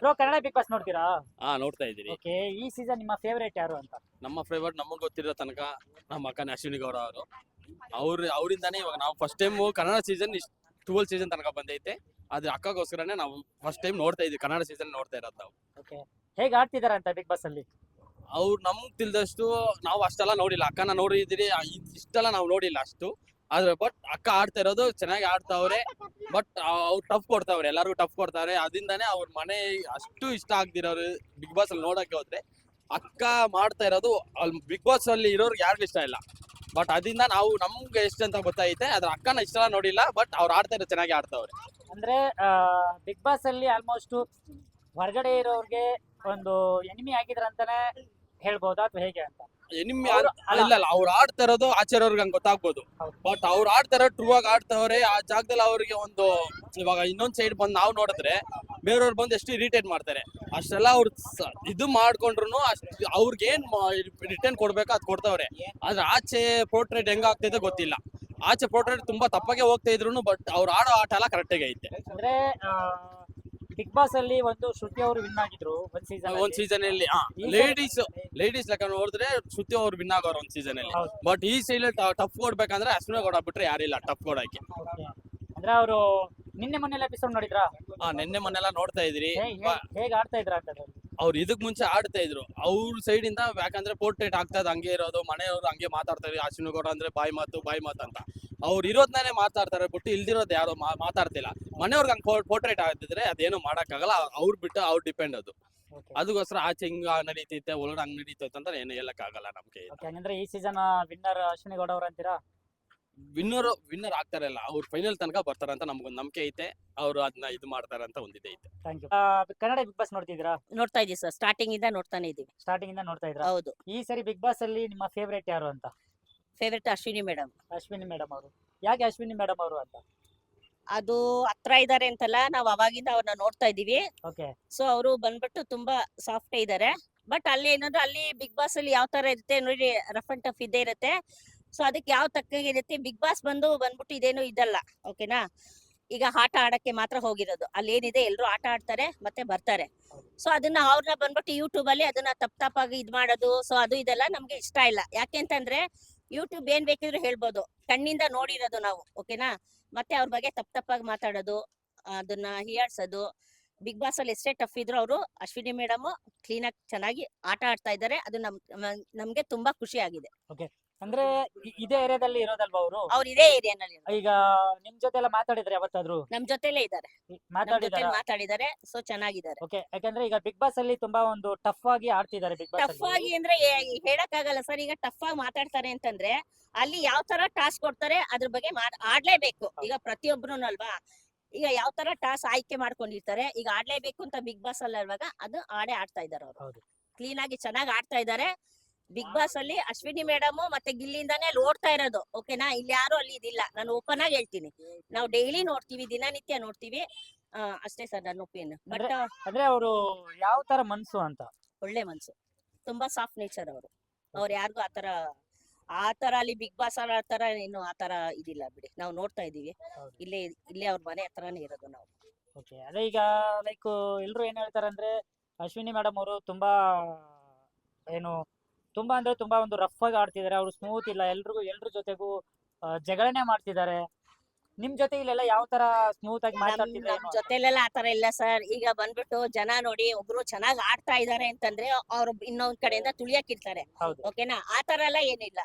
Bro Kannada big boss ನೋಡ್ತೀರಾ? ಹಾ ನೋಡ್ತಾ ಇದ್ದೀರಿ. ಓಕೆ ಈ ಸೀಸನ್ ನಿಮ್ಮ ಫೇವರೇಟ್ ಯಾರು ಅಂತ? ನಮ್ಮ ಫೇವರ್ಟ್ ನಮಗೆ ಗೊತ್ತಿರೋ ತನಕ ನಮ್ಮ ಅಕ್ಕನ ಅಶ್ವಿನಿ ಗೌಡ ಅವರು. ಅವ್ರ ಅವರಿಂದಾನೇ ಇವಾಗ ನಾವು first time Kannada season twelve season ತನಕ ಬಂದೈತೆ. ಆದ್ರೆ ಅಕ್ಕಗೋಸ್ಕರನೇ ನಾವು ಫಸ್ಟ್ ಟೈಮ್ ನೋಡ್ತಾ ಇದ್ವಿ ಕನ್ನಡ ಸೀಸನ್ ನೋಡ್ತಾ ಇರೋದು ನಾವು. ಓಕೆ ಹೇಗೆ ಆಡ್ತಿದ್ದಾರೆ ಅಂತ ಬಿಗ್ ಬಾಸ್ ಅಲ್ಲಿ? ಅವ್ರು ನಮ್ಗೆ ತಿಳಿದಷ್ಟು ನಾವು ಅಷ್ಟೆಲ್ಲ ನೋಡಿಲ್ಲ. ಅಕ್ಕನ ನೋಡಿದಿರಿ ಇಷ್ಟೆಲ್ಲ ನಾವು ನೋಡಿಲ್ಲ ಅಷ್ಟು. ಆದ್ರೆ ಬಟ್ ಅಕ್ಕ ಆಡ್ತಾ ಇರೋದು ಚೆನ್ನಾಗಿ ಆಡ್ತಾವ್ರೆ ಬಟ್ ಅವ್ರು ಟಫ್ ಕೊಡ್ತಾವ್ರೆ, ಎಲ್ಲರಿಗೂ ಟಫ್ ಕೊಡ್ತಾವ್ರೆ ಅದರಿಂದಾನೇ ಅವ್ರ ಮನೆ ಅಷ್ಟು ಇಷ್ಟ ಆಗ್ದಿರೋರು ಬಿಗ್ ಬಾಸ್ ಅಲ್ಲಿ ನೋಡಕ್ಕೆ ಹೋದ್ರೆ, ಅಕ್ಕ ಮಾಡ್ತಾ ಇರೋದು ಅಲ್ಲಿ ಬಿಗ್ ಬಾಸ್ ಅಲ್ಲಿ ಇರೋರ್ಗೆ ಯಾರಿಗೂ ಇಷ್ಟ ಇಲ್ಲ. ಬಟ್ ಅದರಿಂದ ನಾವು ನಮ್ಗೆ ಎಷ್ಟು ಅಂತ ಗೊತ್ತಾಯ್ತೆ ಅದ್ರ ಅಕ್ಕನ ಇಷ್ಟ ನೋಡಿಲ್ಲ ಬಟ್ ಅವ್ರು ಆಡ್ತಾ ಇರೋ ಚೆನ್ನಾಗಿ ಆಡ್ತಾವ್ರೆ. ಅಂದ್ರೆ ಬಿಗ್ ಬಾಸ್ ಅಲ್ಲಿ ಆಲ್ಮೋಸ್ಟ್ ಹೊರಗಡೆ ಇರೋರ್ಗೆ ಒಂದು ಎನಿಮಿ ಆಗಿದ್ರ ಅಂತಾನೆ ಹೇಳ್ಬೋದಾ ಅಥವಾ ಹೇಗೆ ಅಂತ? ನಿಮ್ ಇಲ್ಲ ಅಲ್ಲ. ಅವ್ರು ಆಡ್ತಾ ಇರೋದು ಆಚೆರೋರ್ಗೆ ಹಂಗ್ ಗೊತ್ತಾಗ್ಬೋದು. ಬಟ್ ಅವ್ರು ಆಡ್ತಾರ ಟ್ರೂ ಆಗಿ ಆಡ್ತಾವ್ರೆ ಆ ಜಾಗದಲ್ಲಿ ಅವ್ರಿಗೆ ಒಂದು ಇವಾಗ ಇನ್ನೊಂದ್ ಸೈಡ್ ಬಂದು ನಾವು ನೋಡಿದ್ರೆ ಬೇರೆಯವ್ರು ಬಂದು ಎಷ್ಟು ಇರಿಟೇಟ್ ಮಾಡ್ತಾರೆ. ಅಷ್ಟೆಲ್ಲ ಅವ್ರು ಇದು ಮಾಡ್ಕೊಂಡ್ರು ಅಷ್ಟು ಅವ್ರಿಗೆ ಏನ್ ರಿಟರ್ನ್ ಕೊಡ್ಬೇಕು ಅದ್ ಕೊಡ್ತಾವ್ರೆ. ಆದ್ರೆ ಆಚೆ ಪೋರ್ಟ್ರೇಟ್ ಹೆಂಗ್ ಆಗ್ತೈತೆ ಗೊತ್ತಿಲ್ಲ. ಆಚೆ ಪೋರ್ಟ್ರೇಟ್ ತುಂಬಾ ತಪ್ಪಾಗೆ ಹೋಗ್ತಾ ಇದ್ರು ಬಟ್ ಅವ್ರು ಆಡೋ ಆಟ ಎಲ್ಲ ಕರೆಕ್ಟಾಗಿ ಐತೆ. ಅಂದ್ರೆ ಬಿಗ್ ಬಾಸ್ ಅಲ್ಲಿ ಒಂದು ಶ್ರುತಿ ಅವರು ವಿನ್ ಆಗಿದ್ರು ಒಂದ್ ಸೀಸನ್ ಒಂದ್ ಸೀಸನ್ ಅಲ್ಲಿ ಲೇಡೀಸ್ ಲೇಡೀಸ್ ಲೆಕ್ಕ ನೋಡಿದ್ರೆ ಶ್ರುತಿ ಅವ್ರು ವಿನ್ ಆಗೋರು ಒಂದ್ ಸೀಸನ್ ಅಲ್ಲಿ. ಹೌದು. ಬಟ್ ಈ ಸೈಡ್ ಟಫ್ ಕೊಡ್ಬೇಕಂದ್ರೆ ಅಶ್ವಿನ ಗೌಡ ಬಿಟ್ರೆ ಯಾರಿಲ್ಲ ಟಫ್ ಕೊಡಕ್ಕೆ ಅಂದ್ರೆ ಅವರು ನಿನ್ನೆ ಮೊನ್ನೆ ಎಪಿಸೋಡ್ ನೋಡಿದ್ರಾ? ಹಾ ನಿನ್ನೆ ಮೊನ್ನೆಲ್ಲ ನೋಡ್ತಾ ಇದ್ರಿ. ಹೇಗ್- ಹೇಗ್- ಹೇಗ್ ಆಡ್ತಾ ಇದ್ರ ಅಂತ? ಅವ್ರು ಇದಕ್ ಮುಂಚೆ ಆಡ್ತಾ ಇದ್ರು. ಅವ್ರ ಸೈಡ್ ಇಂದ ಯಾಕಂದ್ರೆ ಪೋರ್ಟ್ರೇಟ್ ಆಗ್ತಾ ಇದ್ ಹಂಗೆ ಇರೋದು ಮನೆಯವರು ಹಂಗೆ ಮಾತಾಡ್ತಾರೆ ಅಶ್ವಿನ ಗೌಡ ಅಂದ್ರೆ ಬಾಯಿ ಮಾತು ಬಾಯಿ ಮಾತು ಅಂತ. ಅವ್ರು ಇರೋದ್ನೇ ಮಾತಾಡ್ತಾರೆ ಬಿಟ್ಟು ಇಲ್ದಿರೋದು ಯಾರು ಮಾ- ಮಾತಾಡ್ತಿಲ್ಲ. ಮನೆಯವ್ರಿಗೆ ಹಂಗೆ ಪೋರ್ಟ್ರೇಟ್ ಆಗ್ತಿದ್ರೆ ಅದೇನು ಮಾಡಕ್ಕಾಗಲ್ಲ ಅವ್ರು ಬಿಟ್ಟು ಅವ್ರು ಡಿಪೆಂಡ್ ಅದು. ಅದಕ್ಕೋಸ್ಕರ ಆಚೆ ಹಿಂಗ ನಡೀತೈತೆ ಒಳಗಡೆ ಹಂಗ್ ನಡೀತೈತೆ ಅಂತ ಏನು ಹೇಳಕ್ಕಾಗಲ್ಲ ನಮ್ಗೆ ಹಂಗಂದ್ರೆ ಈ ಸೀಸನ್ ವಿನ್ನರ್ ಅಶ್ವಿನಿ ಗೌಡ ಅವ್ರು ಅಂತೀರಾ? ವಿನ್ನರ್ ವಿನ್ನರ್ ಆಗ್ತಾರಲ್ಲ ಅವ್ರು ಫೈನಲ್ ತನಕ ಬರ್ತಾರ ಅಂತ ನಮ್ಗೊಂದು ನಂಬಿಕೆ ಐತೆ ಅವ್ರು ಅದನ್ನ ಇದು ಮಾಡ್ತಾರೆ ಅಂತ ಒಂದಿದೆ ಐತೆ. Thank you Kannada big boss ನೋಡ್ತಿದ್ದೀರಾ? ನೋಡ್ತಾ ಇದೀವಿ ಸರ್ ಸ್ಟಾರ್ಟಿಂಗ್ ಇಂದ ನೋಡ್ತಾನೆ ಇದೀವಿ. ಸ್ಟಾರ್ಟಿಂಗ್ ಇಂದ ನೋಡ್ತಾ ಇದ್ರಾ ಹೌದು. ಈ ಸರಿ ಬಿಗ್ ಬಾಸ್ ಅಲ್ಲಿ ನಿಮ್ಮ ಫೇವರೇಟ್ ಯಾರು ಅಂತ? Favourite Ashwini madam Ashwini madam ಅವರು. ಯಾಕೆ ಅಶ್ವಿನಿ ಮೇಡಮ್ ಅವರು ಅಂತ? ಅದು ಹತ್ರ ಇದಾರೆ ಅಂತಲ್ಲ ನಾವ್ ಅವಾಗಿಂದ ಅವ್ರನ್ನ ನೋಡ್ತಾ ಇದೀವಿ ಓಕೆ ಸೊ ಅವರು ಬಂದ್ಬಿಟ್ಟು ತುಂಬಾ ಸಾಫ್ಟ್ ಇದಾರೆ. ಬಟ್ ಅಲ್ಲಿ ಏನಂದ್ರೆ ಅಲ್ಲಿ ಬಿಗ್ ಬಾಸ್ ಅಲ್ಲಿ ಯಾವ ತರ ಇರುತ್ತೆ ನೋಡಿ ರಫ್ ಅಂಡ್ ಟಫ್ ಇದ್ದೇ ಇರುತ್ತೆ. ಸೊ ಅದಕ್ಕೆ ಯಾವ ತಕ್ಕಂಗೆ ಇರುತ್ತೆ ಬಿಗ್ ಬಾಸ್ ಬಂದು ಬಂದ್ಬಿಟ್ಟು ಇದೇನು ಇದಲ್ಲ ಓಕೆನಾ ಈಗ ಆಟ ಆಡಕ್ಕೆ ಮಾತ್ರ ಹೋಗಿರೋದು. ಅಲ್ಲಿ ಏನಿದೆ ಎಲ್ರು ಆಟ ಆಡ್ತಾರೆ ಮತ್ತೆ ಬರ್ತಾರೆ. ಸೊ ಅದನ್ನ ಅವ್ರನ್ನ ಬಂದ್ಬಿಟ್ಟು ಯೂಟ್ಯೂಬ್ ಅಲ್ಲಿ ಅದನ್ನ ತಪ್ಪ ತಪ್ಪಾಗಿ ಇದ್ ಮಾಡೋದು ಸೊ ಅದು ಇದೆಲ್ಲ ನಮ್ಗೆ ಇಷ್ಟ ಇಲ್ಲ. ಯಾಕೆಂತಂದ್ರೆ ಯೂಟ್ಯೂಬ್ ಏನ್ ಬೇಕಿದ್ರು ಹೇಳ್ಬೋದು. ಕಣ್ಣಿಂದ ನೋಡಿರೋದು ನಾವು ಓಕೆನಾ ಮತ್ತೆ ಅವ್ರ ಬಗ್ಗೆ ತಪ್ಪ ತಪ್ಪಾಗಿ ಮಾತಾಡೋದು, ಅದನ್ನ ಹೀಯಾಡ್ಸೋದು. ಬಿಗ್ ಬಾಸ್ ಅಲ್ಲಿ ಎಷ್ಟೇ ಟಫ್ ಇದ್ರು ಅವರು ಅಶ್ವಿನಿ ಮೇಡಮ್ ಕ್ಲೀನ್ ಆಗಿ ಚೆನ್ನಾಗಿ ಆಟ ಆಡ್ತಾ ಇದ್ದಾರೆ. ಅದು ನಮ್ ನಮ್- ನಮ್ಗೆ ತುಂಬಾ ಖುಷಿ ಆಗಿದೆ. ಅಂದ್ರೆ ಇ- ಇದೇ ಏರಿಯಾದಲ್ಲಿ ಇರೋದಲ್ವಾ ಅವರು? ಅವ್ರು ಇದೇ ಏರಿಯಾನಲ್ಲಿ ಈಗ ನಿಮ್ ಜೊತೆ ಎಲ್ಲ ಮಾತಾಡಿದ್ರೆ ಯಾವತ್ತಾದ್ರು? ನಮ್ ಜೊತೆಲೇ ಇದ್ದಾರೆ. ನಮ್ ಜೊತೆ ಮಾತಾಡಿದಾರ ಮಾತಾಡಿದ್ದಾರೆ ಸೊ ಚೆನ್ನಾಗಿದ್ದಾರೆ. ಓಕೆ ಯಾಕಂದ್ರೆ ಈಗ ಬಿಗ್ ಬಾಸ್ ಅಲ್ಲಿ ತುಂಬಾ ಒಂದು ಟಫ್ ಆಗಿ ಆಡ್ತಿದ್ದಾರೆ ಬಿಗ್ ಬಾಸ್ ಟಫ್ ಆಗಿ ಅಂದ್ರೆ ಹೇಳಕ್ ಆಗಲ್ಲ ಸರ್ ಈಗ ಟಫ್ ಆಗಿ ಮಾತಾಡ್ತಾರೆ ಅಂತಂದ್ರೆ ಅಲ್ಲಿ ಯಾವ ತರ ಟಾಸ್ಕ್ ಕೊಡ್ತಾರೆ ಅದ್ರ ಬಗ್ಗೆ ಆಡ್ಲೇಬೇಕು. ಈಗ ಪ್ರತಿಯೊಬ್ರು ಅಲ್ವಾ? ಈಗ ಯಾವ ತರ ಟಾಸ್ ಆಯ್ಕೆ ಮಾಡ್ಕೊಂಡಿರ್ತಾರೆ ಈಗ ಆಡ್ಲೇಬೇಕು ಅಂತ ಬಿಗ್ ಬಾಸ್ ಅಲ್ಲಿ ಅಲ್ವಾಗ ಅದು ಆಡೇ ಆಡ್ತಾ ಇದಾರೆ ಅವರು. ಹೌದು. ಕ್ಲೀನ್ ಆಗಿ ಚೆನ್ನಾಗಿ ಆಡ್ತಾ ಇದ್ದಾರೆ. ಬಿಗ್ ಬಾಸ್ ಅಲ್ಲಿ ಅಶ್ವಿನಿ ಮೇಡಮ್ ಮತ್ತೆ ಗಿಲ್ಲಿಂದಾನೇ ಅಲ್ಲಿ ಓಡ್ತಾ ಇರೋದು. ಓಕೆನಾ ಇಲ್ಲಿ ಯಾರು ಅಲ್ಲಿ ಇದಿಲ್ಲ. ನಾನು ಓಪನ್ ಆಗಿ ಹೇಳ್ತೀನಿ. ನಾವು ಡೈಲಿ ನೋಡ್ತೀವಿ ದಿನನಿತ್ಯ ನೋಡ್ತೀವಿ. ಆ, ಅಷ್ಟೇ ಸರ್ ನನ್ನ ಒಪಿನಿಯನ್ ಬಟ್ ಅಂದ್ರೆ ಅವರು ಯಾವ ತರ ಮನ್ಸು ಅಂತ? ಒಳ್ಳೆ ಮನ್ಸು. ತುಂಬಾ ಸಾಫ್ಟ್ ನೇಚರ್ ಅವರು. ಅವ್ರು ಯಾರಿಗೂ ಆತರ ಆತರ ಅಲ್ಲಿ ಬಿಗ್ ಬಾಸ್ ಆತರ ಏನು ಆತರ ಇದಿಲ್ಲ ಬಿಡಿ. ನಾವು ನೋಡ್ತಾ ಇದೀವಿ ಹೌದು. ಇಲ್ಲೇ ಇಲ್ಲೇ ಅವ್ರ ಮನೆ ಹತ್ರನೇ ಇರೋದು ನಾವು. ಓಕೆ ಅದೇ ಈಗ ಲೈಕ್ ಎಲ್ರು ಏನ್ ಹೇಳ್ತಾರೆ ಅಂದ್ರೆ ಅಶ್ವಿನಿ ಮೇಡಮ್ ಅವರು ತುಂಬಾ ಏನು ತುಂಬಾ ಅಂದ್ರೆ ತುಂಬಾ ಒಂದು ರಫ್ ಆಗಿ ಆಡ್ತಿದ್ದಾರೆ ಅವ್ರು ಸ್ಮೂತ್ ಇಲ್ಲ. ಎಲ್ರಿಗೂ ಎಲ್ರ ಜೊತೆಗೂ ಆ, ಜಗಳನೆ ಮಾಡ್ತಿದ್ದಾರೆ ನಿಮ್ ಜೊತೆ ಇಲ್ಲೆಲ್ಲ ಯಾವ ತರ ಸ್ಮೂತ್ ಆಗಿ ನಮ್ ಮಾತಾಡ್ತಿದ್ದಾರೆ ನಮ್ ಜೊತೆಲೆಲ್ಲ ಆತರ ಇಲ್ಲ ಸರ್. ಈಗ ಬಂದ್ಬಿಟ್ಟು ಜನ ನೋಡಿ ಒಬ್ರು ಚೆನ್ನಾಗ್ ಆಡ್ತಾ ಇದಾರೆ ಅಂತಂದ್ರೆ ಅವ್ರು ಇನ್ನೊಂದ್ ಕಡೆಯಿಂದ ತುಳಿಯಕ್ಕಿರ್ತಾರೆ ಇರ್ತಾರೆ ಓಕೆನಾ ತರ ಎಲ್ಲ ಏನಿಲ್ಲ.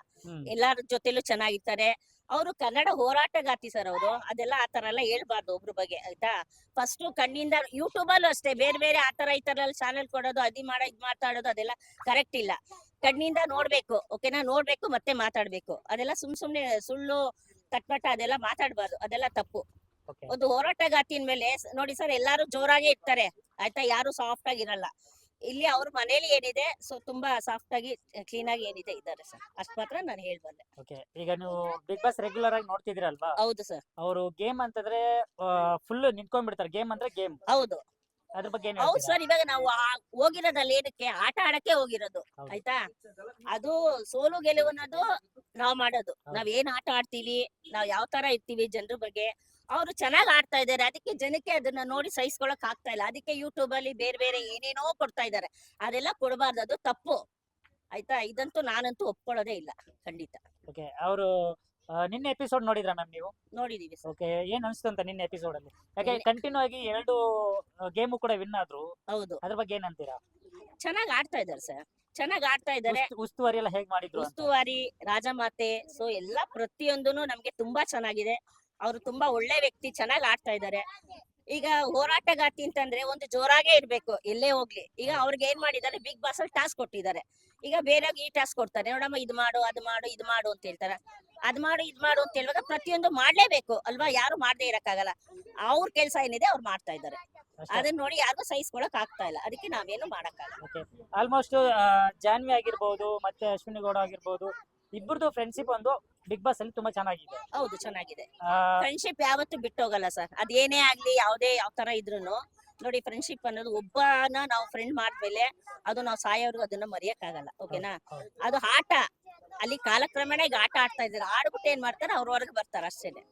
ಎಲ್ಲಾರ ಜೊತೆಲೂ ಚೆನ್ನಾಗಿರ್ತಾರೆ. ಅವರು ಕನ್ನಡ ಹೋರಾಟಗಾತಿ ಸರ್ ಅವರು. ಅದೆಲ್ಲ ಆತರ ಎಲ್ಲ ಹೇಳ್ಬಾರ್ದು ಒಬ್ರ ಬಗ್ಗೆ ಆಯ್ತಾ? ಫಸ್ಟ್ ಕಣ್ಣಿಂದ ಯೂಟ್ಯೂಬ್ ಅಲ್ಲೂ ಅಷ್ಟೇ. ಬೇರೆ ಬೇರೆ ಆತರ ಈ ತರ ಚಾನೆಲ್ ಕೊಡೋದು ಅದಿ ಮಾಡ ಇದ್ ಮಾತಾಡೋದು ಅದೆಲ್ಲ ಕರೆಕ್ಟ್ ಇಲ್ಲ. ಕಣ್ಣಿಂದ ನೋಡ್ಬೇಕು ಓಕೆನಾ? ನೋಡ್ಬೇಕು ಮತ್ತೆ ಮಾತಾಡ್ಬೇಕು. ಅದೆಲ್ಲ ಸುಮ್ ಸುಮ್ನೆ ಸುಳ್ಳು ತಟ್ಪಟ ಅದೆಲ್ಲ ಮಾತಾಡ್ಬಾರ್ದು. ಅದೆಲ್ಲ ತಪ್ಪು. ಒಂದು ಹೋರಾಟಗಾತಿನ ಮೇಲೆ ನೋಡಿ ಸರ್ ಎಲ್ಲಾರು ಜೋರಾಗಿ ಇರ್ತಾರೆ. ಆಯ್ತಾ? ಯಾರು ಸಾಫ್ಟ್ ಆಗಿ ಇರಲ್ಲ. ಇಲ್ಲಿ ಅವ್ರ ಮನೇಲಿ ಏನಿದೆ ಸೊ ತುಂಬಾ ಸಾಫ್ಟ್ ಆಗಿ ಕ್ಲೀನ್ ಆಗಿ ಏನಿದೆ ಇದ್ದಾರೆ ಸರ್. ಅಷ್ಟ್ ಮಾತ್ರ ನಾನು ಹೇಳ್ಬಲ್ಲೆ. ಓಕೆ. ಈಗ ನೀವು ಬಿಗ್ ಬಾಸ್ ರೆಗ್ಯುಲರ್ ಆಗಿ ನೋಡ್ತಿದ್ದೀರಲ್ವಾ? ಹೌದು ಸರ್. ಅವರು ಗೇಮ್ ಅಂತಂದ್ರೆ ಫುಲ್ ನಿಂತ್ಕೊಂಡ್ಬಿಡ್ತಾರೆ. ಗೇಮ್ ಅಂದ್ರೆ ಗೇಮ್. ಹೌದು. ಅದ್ರ ಬಗ್ಗೆ ಏನ್ ಹೌದು ಹೇಳ್ತೀರಾ? ಸರ್ ಇವಾಗ ನಾವು ಹೋಗಿರೋದಲ್ಲ ಹೋಗಿರೋದಲ್ಲಿ ಏನಕ್ಕೆ ಆಟ ಆಡಕ್ಕೆ ಹೋಗಿರೋದು ಹೌದು. ಆಯ್ತಾ? ಅದು ಸೋಲು ಗೆಲುವು ಅನ್ನೋದು ನಾವ್ ಮಾಡೋದು. ನಾವ್ ಏನ್ ಆಟ ಆಡ್ತೀವಿ ನಾವ್ ಯಾವ ತರ ಇರ್ತೀವಿ ಜನರ ಬಗ್ಗೆ ಅವರು ಚೆನ್ನಾಗಿ ಆಡ್ತಾ ಇದ್ದಾರೆ ಅದಕ್ಕೆ ಜನಕ್ಕೆ ಅದನ್ನ ನೋಡಿ ಸಹಿಸ್ಕೊಳಕ್ ಆಗ್ತಾ ಇಲ್ಲ. ಅದಕ್ಕೆ ಯೂಟ್ಯೂಬ್ ಅಲ್ಲಿ ಬೇರೆ ಬೇರೆ ಏನೇನೋ ಕೊಡ್ತಾ ಇದ್ದಾರೆ. ಅದೆಲ್ಲ ಕೊಡಬಾರ್ದು ಅದು ತಪ್ಪು. ಆಯ್ತಾ? ಇದಂತೂ ನಾನಂತೂ ಒಪ್ಕೊಳ್ಳೋದೇ ಇಲ್ಲ ಖಂಡಿತ. ಓಕೆ ಅವರು ನಿನ್ನೆ ಎಪಿಸೋಡ್ ನೋಡಿದ್ರ ಮ್ಯಾಮ್ ನೀವು? ನೋಡಿದೀವಿ ಸರ್ ಓಕೆ ಏನ್ ಅನ್ಸ್ತು ಅಂತ ನಿನ್ನೆ ಎಪಿಸೋಡ್ ಅಲ್ಲಿ? ಯಾಕೆ ನಿನ್ನೆ- ಕಂಟಿನ್ಯೂ ಆಗಿ ಎರಡು ಗೇಮು ಕೂಡ ವಿನ್ ಆದ್ರು ಹೌದು. ಅದ್ರ ಬಗ್ಗೆ ಏನಂತೀರಾ ಚೆನ್ನಾಗಿ ಆಡ್ತಾ ಇದ್ದಾರೆ ಸರ್ ಚೆನ್ನಾಗಿ ಆಡ್ತಾ ಇದ್ದಾರೆ. ಉಸ್ತು- ಉಸ್ತುವಾರಿ ಎಲ್ಲ ಹೇಗ್ ಮಾಡಿದ್ರು ಅಂತ? ಉಸ್ತುವಾರಿ ರಾಜಮಾತೆ ಸೊ ಎಲ್ಲಾ ಪ್ರತಿಯೊಂದೂನು ನಮ್ಗೆ ತುಂಬಾ ಚೆನ್ನಾಗಿದೆ. ಅವರು ತುಂಬಾ ಒಳ್ಳೆ ವ್ಯಕ್ತಿ ಚೆನ್ನಾಗಿ ಆಡ್ತಾ ಇದ್ದಾರೆ. ಈಗ ಹೋರಾಟಗಾತಿ ಅಂತಂದ್ರೆ ಒಂದು ಜೋರಾಗೇ ಇರ್ಬೇಕು ಎಲ್ಲೇ ಹೋಗ್ಲಿ. ಈಗ ಅವ್ರಿಗೆ ಏನ್ ಮಾಡಿದ್ದಾರೆ? ಬಿಗ್ ಬಾಸ್ ಅಲ್ಲಿ ಟಾಸ್ಕ್ ಕೊಟ್ಟಿದ್ದಾರೆ. ಈಗ ಬೇರೆಯವ್ರಿಗೆ ಈ ಟಾಸ್ಕ್ ಕೊಡ್ತಾರೆ. ನೋಡಮ್ಮ ಇದು ಮಾಡು ಅದು ಮಾಡು ಇದು ಮಾಡು ಅಂತ ಹೇಳ್ತಾರೆ. ಅದ್ ಮಾಡು ಇದ್ ಮಾಡು ಅಂತ ಹೇಳುವಾಗ ಪ್ರತಿಯೊಂದು ಮಾಡ್ಲೇಬೇಕು. ಅಲ್ವಾ? ಯಾರು ಮಾಡದೇ ಇರಕ್ಕಾಗಲ್ಲ. ಅವ್ರ ಕೆಲಸ ಏನಿದೆ ಅವ್ರು ಮಾಡ್ತಾ ಇದ್ದಾರೆ. ಅದನ್ನ ನೋಡಿ ಯಾರು ಸಹಿಸ್ಕೊಳಕ್ ಆಗ್ತಾ ಇಲ್ಲ. ಅದಕ್ಕೆ ನಾವೇನು ಮಾಡಕ್ಕಾಗಲ್ಲ. ಆಲ್ಮೋಸ್ಟ್ ಜಾನ್ವಿ ಆಗಿರ್ಬೋದು ಮತ್ತೆ ಅಶ್ವಿನಿ ಗೌಡ ಆಗಿರ್ಬೋದು ಇಬ್ಬರದು ಫ್ರೆಂಡ್ಶಿಪ್ ಒಂದು ಬಿಗ್ ಬಾಸ್ ಅಲ್ಲಿ ತುಂಬಾ ಚೆನ್ನಾಗಿದೆ. ಹೌದು ಚೆನ್ನಾಗಿದೆ. ಫ್ರೆಂಡ್ಶಿಪ್ ಯಾವತ್ತೂ ಬಿಟ್ಟೋಗಲ್ಲ ಸರ್. ಅದೇನೇ ಆಗ್ಲಿ ಯಾವ್ದೇ ಯಾವ ತರ ಇದ್ರು ನೋಡಿ ಫ್ರೆಂಡ್ಶಿಪ್ ಅನ್ನೋದು ಒಬ್ಬನ ನಾವು ಫ್ರೆಂಡ್ ಮಾಡ್ಮೇಲೆ ಅದು ನಾವು ಸಾಯೋರ್ಗು ಅದನ್ನ ಮರೆಯಕ್ಕಾಗಲ್ಲ. ಓಕೆನಾ? ಅದು ಆಟ. ಅಲ್ಲಿ ಕಾಲಕ್ರಮೇಣ ಈಗ ಆಟ ಆಡ್ತಾ ಇದ್ದಾರೆ. ಆಡ್ಬಿಟ್ಟು ಏನ್ ಮಾಡ್ತಾರೆ? ಅವ್ರ ಹೊರಗೆ ಬರ್ತಾರೆ ಅಷ್ಟೇನೆ.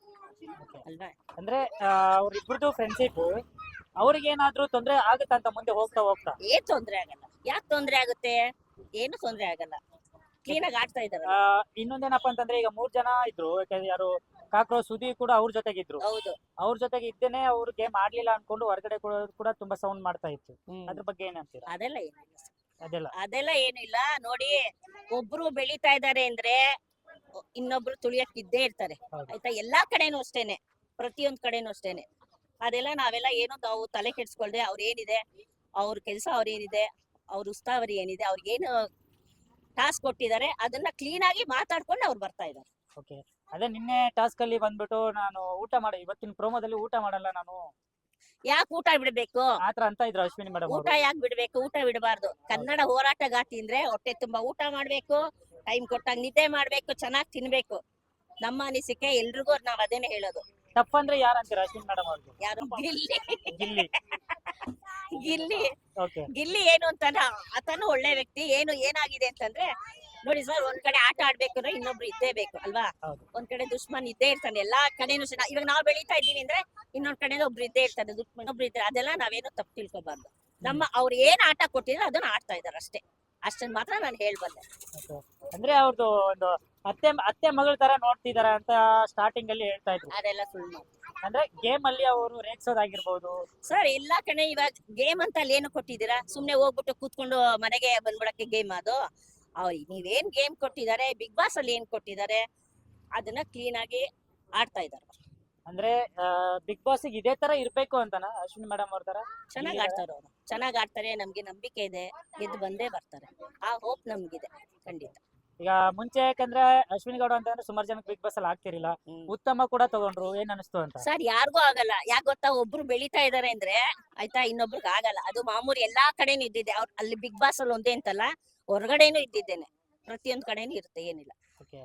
ಅಲ್ವಾ? ಅಂದ್ರೆ ಅವ್ರಿಬ್ರದ್ದು ಫ್ರೆಂಡ್ಶಿಪ್ ಅವ್ರಿಗೆ ಏನಾದ್ರೂ ತೊಂದ್ರೆ ಆಗುತ್ತಾ ಅಂತ ಮುಂದೆ ಹೋಗ್ತಾ ಹೋಗ್ತಾ? ಏನ್ ತೊಂದ್ರೆ ಆಗಲ್ಲ. ಯಾಕೆ ತೊಂದ್ರೆ ಆಗುತ್ತೆ? ಏನು ತೊಂದ್ರೆ ಆಗಲ್ಲ. ಕ್ಲೀನ್ ಆಗಿ ಆಡ್ತಾ ಇದಾರೆ ಆ, ಇನ್ನೊಂದೇನಪ್ಪ ಅಂತಂದ್ರೆ ಈಗ ಮೂರ್ ಜನ ಇದ್ರು. ಯಾಕಂದ್ರೆ ಯಾರು ಕಾಕ್ರೋ ಸುದಿ ಕೂಡ ಅವ್ರ ಜೊತೆಗಿದ್ರು. ಹೌದು. ಅವ್ರ ಜೊತೆಗೆ ಇದ್ದೇನೆ ಅವ್ರು ಗೇಮ್ ಆಡ್ಲಿಲ್ಲ ಅನ್ಕೊಂಡು ಹೊರಗಡೆ ಕೂಡ ಕೂಡ ತುಂಬಾ ಸೌಂಡ್ ಮಾಡ್ತಾ ಇತ್ತು. ಹ್ಮ್. ಅದ್ರ ಬಗ್ಗೆ ಏನಂತೀರಾ ಅದೆಲ್ಲ ಏನಿಲ್ಲ. ಅದೆಲ್ಲ. ಏನಿಲ್ಲ. ನೋಡಿ ಒಬ್ರು ಬೆಳಿತಾ ಇದ್ದಾರೆ ಅಂದ್ರೆ ಇನ್ನೊಬ್ರು ತುಳಿಯಕ್ ಇದ್ದೇ ಇರ್ತಾರೆ. ಆಯ್ತಾ? ಎಲ್ಲಾ ಕಡೆನೂ ಅಷ್ಟೇನೆ. ಪ್ರತಿಯೊಂದ್ ಕಡೆನೂ ಅಷ್ಟೇನೆ. ಅದೆಲ್ಲ ನಾವೆಲ್ಲ ಏನು ತಾವು ತಲೆ ಕೆಡ್ಸ್ಕೊಳ್ದೆ ಅವ್ರ ಏನಿದೆ ಅವ್ರ ಕೆಲಸ ಅವ್ರ ಏನಿದೆ ಅವ್ರ ಉಸ್ತಾವರಿ ಏನಿದೆ ಅವ್ರಿಗೇನು ಟಾಸ್ಕ್ ಕೊಟ್ಟಿದ್ದಾರೆ ಅದನ್ನ ಕ್ಲೀನ್ ಆಗಿ ಮಾತಾಡ್ಕೊಂಡು ಅವ್ರು ಬರ್ತಾ ಇದ್ದಾರೆ. ಓಕೆ ಅದೇ ನಿನ್ನೆ ಟಾಸ್ಕ್ ಅಲ್ಲಿ ಬಂದ್ಬಿಟ್ಟು ನಾನು ಊಟ ಮಾಡ ಇವತ್ತಿನ ಪ್ರೋಮೋದಲ್ಲಿ ಊಟ ಮಾಡಲ್ಲ ನಾನು. ಯಾಕೆ ಊಟ ಬಿಡ್ಬೇಕು? ಆತರ ಅಂತ ಇದ್ರು ಅಶ್ವಿನಿ ಮೇಡಮ್ ಊಟ ಯಾಕೆ ಬಿಡ್ಬೇಕು? ಊಟ ಬಿಡಬಾರ್ದು. ಕನ್ನಡ ಹೋರಾಟಗಾತಿ ಅಂದ್ರೆ ಹೊಟ್ಟೆ ತುಂಬಾ ಊಟ ಮಾಡ್ಬೇಕು ಟೈಮ್ ಕೊಟ್ಟಾಗ ನಿದ್ದೆ ಮಾಡ್ಬೇಕು ಚೆನ್ನಾಗ್ ತಿನ್ಬೇಕು. ನಮ್ಮ ಅನಿಸಿಕೆ ಎಲ್ರಿಗೂ ನಾವ್ ಅದೇನೆ ಹೇಳೋದು. ತಪ್ಪಂದ್ರೆ ಯಾರು ಅಂತೀರಾ ಅಶ್ವಿನಿ ಮೇಡಮ್ ಅವ್ರಿಗೆ ಯಾರು? ಗಿಲ್ಲಿ. ಗಿಲ್ಲಿ. ಗಿಲ್ಲಿ. ಓಕೆ. ಗಿಲ್ಲಿ ಏನು ಅಂತಾನ ಆತನು ಒಳ್ಳೆ ವ್ಯಕ್ತಿ. ಏನು ಏನಾಗಿದೆ ಅಂತಂದ್ರೆ ನೋಡಿ ಸರ್ ಒಂದ್ ಕಡೆ ಆಟ ಆಡ್ಬೇಕು ಅಂದ್ರೆ ಇನ್ನೊಬ್ರು ಇದ್ದೇ ಬೇಕು ಅಲ್ವಾ. ಒಂದ್ ಕಡೆ ದುಶ್ಮನ್ ಇದ್ದೇ ಇರ್ತಾನೆ ಎಲ್ಲಾ ಕಡೆನೂ ಸಹ ಇವಾಗ ನಾವ್ ಬೆಳೀತಾ ಇದ್ದೀವಿ ಅಂದ್ರೆ ಇನ್ನೊಂದ್ ಕಡೆ ಒಬ್ರು ಇದ್ದೇ ಇರ್ತಾನೆ ದುಶ್ಮನ್ ಒಬ್ರು ಇದ್ದಾರೆ ಅದೆಲ್ಲ ನಾವೇನು ತಪ್ಪು ತಿಳ್ಕೊಬಾರ್ದು. ನಮ್ಮ ಅವ್ರು ಏನ್ ಆಟ ಕೊಟ್ಟಿದ್ರೆ ಅದನ್ನ ಆಡ್ತಾ ಇದಾರೆ ಅಷ್ಟೇ. ಅಷ್ಟನ್ ಮಾತ್ರ ನಾನು ಹೇಳ್ಬಲ್ಲೆ. ಅಂದ್ರೆ ಅವ್ರದ್ದು ಒಂದು ಅತ್ತೆ ಅತ್ತೆ ಮಗಳ ತರ ನೋಡ್ತಿದಾರ ಅಂತ ಸ್ಟಾರ್ಟಿಂಗ್ ಅಲ್ಲಿ ಹೇಳ್ತಾ ಇದ್ರು. ಅದೆಲ್ಲ ಸುಳ್ಳು ಅಂದ್ರೆ ಗೇಮ್ ಅಲ್ಲಿ ಅವರು ರೇಗ್ಸೋದಾಗಿರ್ಬೋದು. ಸರ್ ಎಲ್ಲಾ ಕಡೆ ಇವಾಗ ಗೇಮ್ ಅಂತ ಅಲ್ಲಿ ಏನು ಕೊಟ್ಟಿದ್ದೀರಾ? ಸುಮ್ನೆ ಹೋಗ್ಬಿಟ್ಟು ಕೂತ್ಕೊಂಡು ಮನೆಗೆ ಬಂದ್ಬಿಡಕ್ಕೆ ಗೇಮ್ ಅದು? ಅವ್ರು ನೀವೇನ್ ಗೇಮ್ ಕೊಟ್ಟಿದ್ದಾರೆ ಬಿಗ್ ಬಾಸ್ ಅಲ್ಲಿ ಏನ್ ಕೊಟ್ಟಿದ್ದಾರೆ ಅದನ್ನ ಕ್ಲೀನ್ ಆಗಿ ಆಡ್ತಾ ಇದಾರೆ ಅಂದ್ರೆ ಬಿಗ್ ಬಾಸ್ ಇದೇ ತರ ಇರ್ಬೇಕು ಅಂತನಾ ಅಶ್ವಿನಿ ಮೇಡಮ್ ಅವ್ರ ತರ? ಚೆನ್ನಾಗಿ ಆಡ್ತಾರೆ ಅವರು. ಚೆನ್ನಾಗಿ ಆಡ್ತಾರೆ ನಮ್ಗೆ ನಂಬಿಕೆ ಇದೆ ಗೆದ್ದು ಬಂದೇ ಬರ್ತಾರೆ. ಆ ಹೋಪ್ ನಮ್ಗಿದೆ ಖಂಡಿತ. ಈಗ ಮುಂಚೆ ಯಾಕಂದ್ರೆ ಅಶ್ವಿನಿ ಗೌಡ ಅಂತಂದ್ರೆ ಸುಮಾರು ಜನಕ್ಕೆ ಬಿಗ್ ಬಾಸ್ ಅಲ್ಲಿ ಆಗ್ತಿರ್ಲಿಲ್ಲ. ಉತ್ತಮ ಕೂಡ ತಗೊಂಡ್ರು ಏನ್ ಅನಿಸ್ತು ಅಂತ? ಸರ್ ಯಾರಿಗೂ ಆಗಲ್ಲ. ಯಾಕೆ ಗೊತ್ತಾ ಒಬ್ರು ಬೆಳಿತಾ ಇದಾರೆ ಅಂದ್ರೆ ಆಯ್ತಾ ಇನ್ನೊಬ್ರಿಗೆ ಆಗಲ್ಲ. ಅದು ಮಾಮೂಲಿ ಎಲ್ಲಾ ಕಡೆ ಇದ್ದಿದೆ ಅವ್ರು ಅಲ್ಲಿ ಬಿಗ್ ಬಾಸ್ ಅಲ್ಲಿ ಒಂದೇ ಅಂತಲ್ಲ ಹೊರಗಡೆನೂ ಇದ್ದಿದ್ದೇನೆ. ಪ್ರತಿಯೊಂದು ಕಡೆನೂ ಇರುತ್ತೆ ಏನಿಲ್ಲ. ಓಕೆ.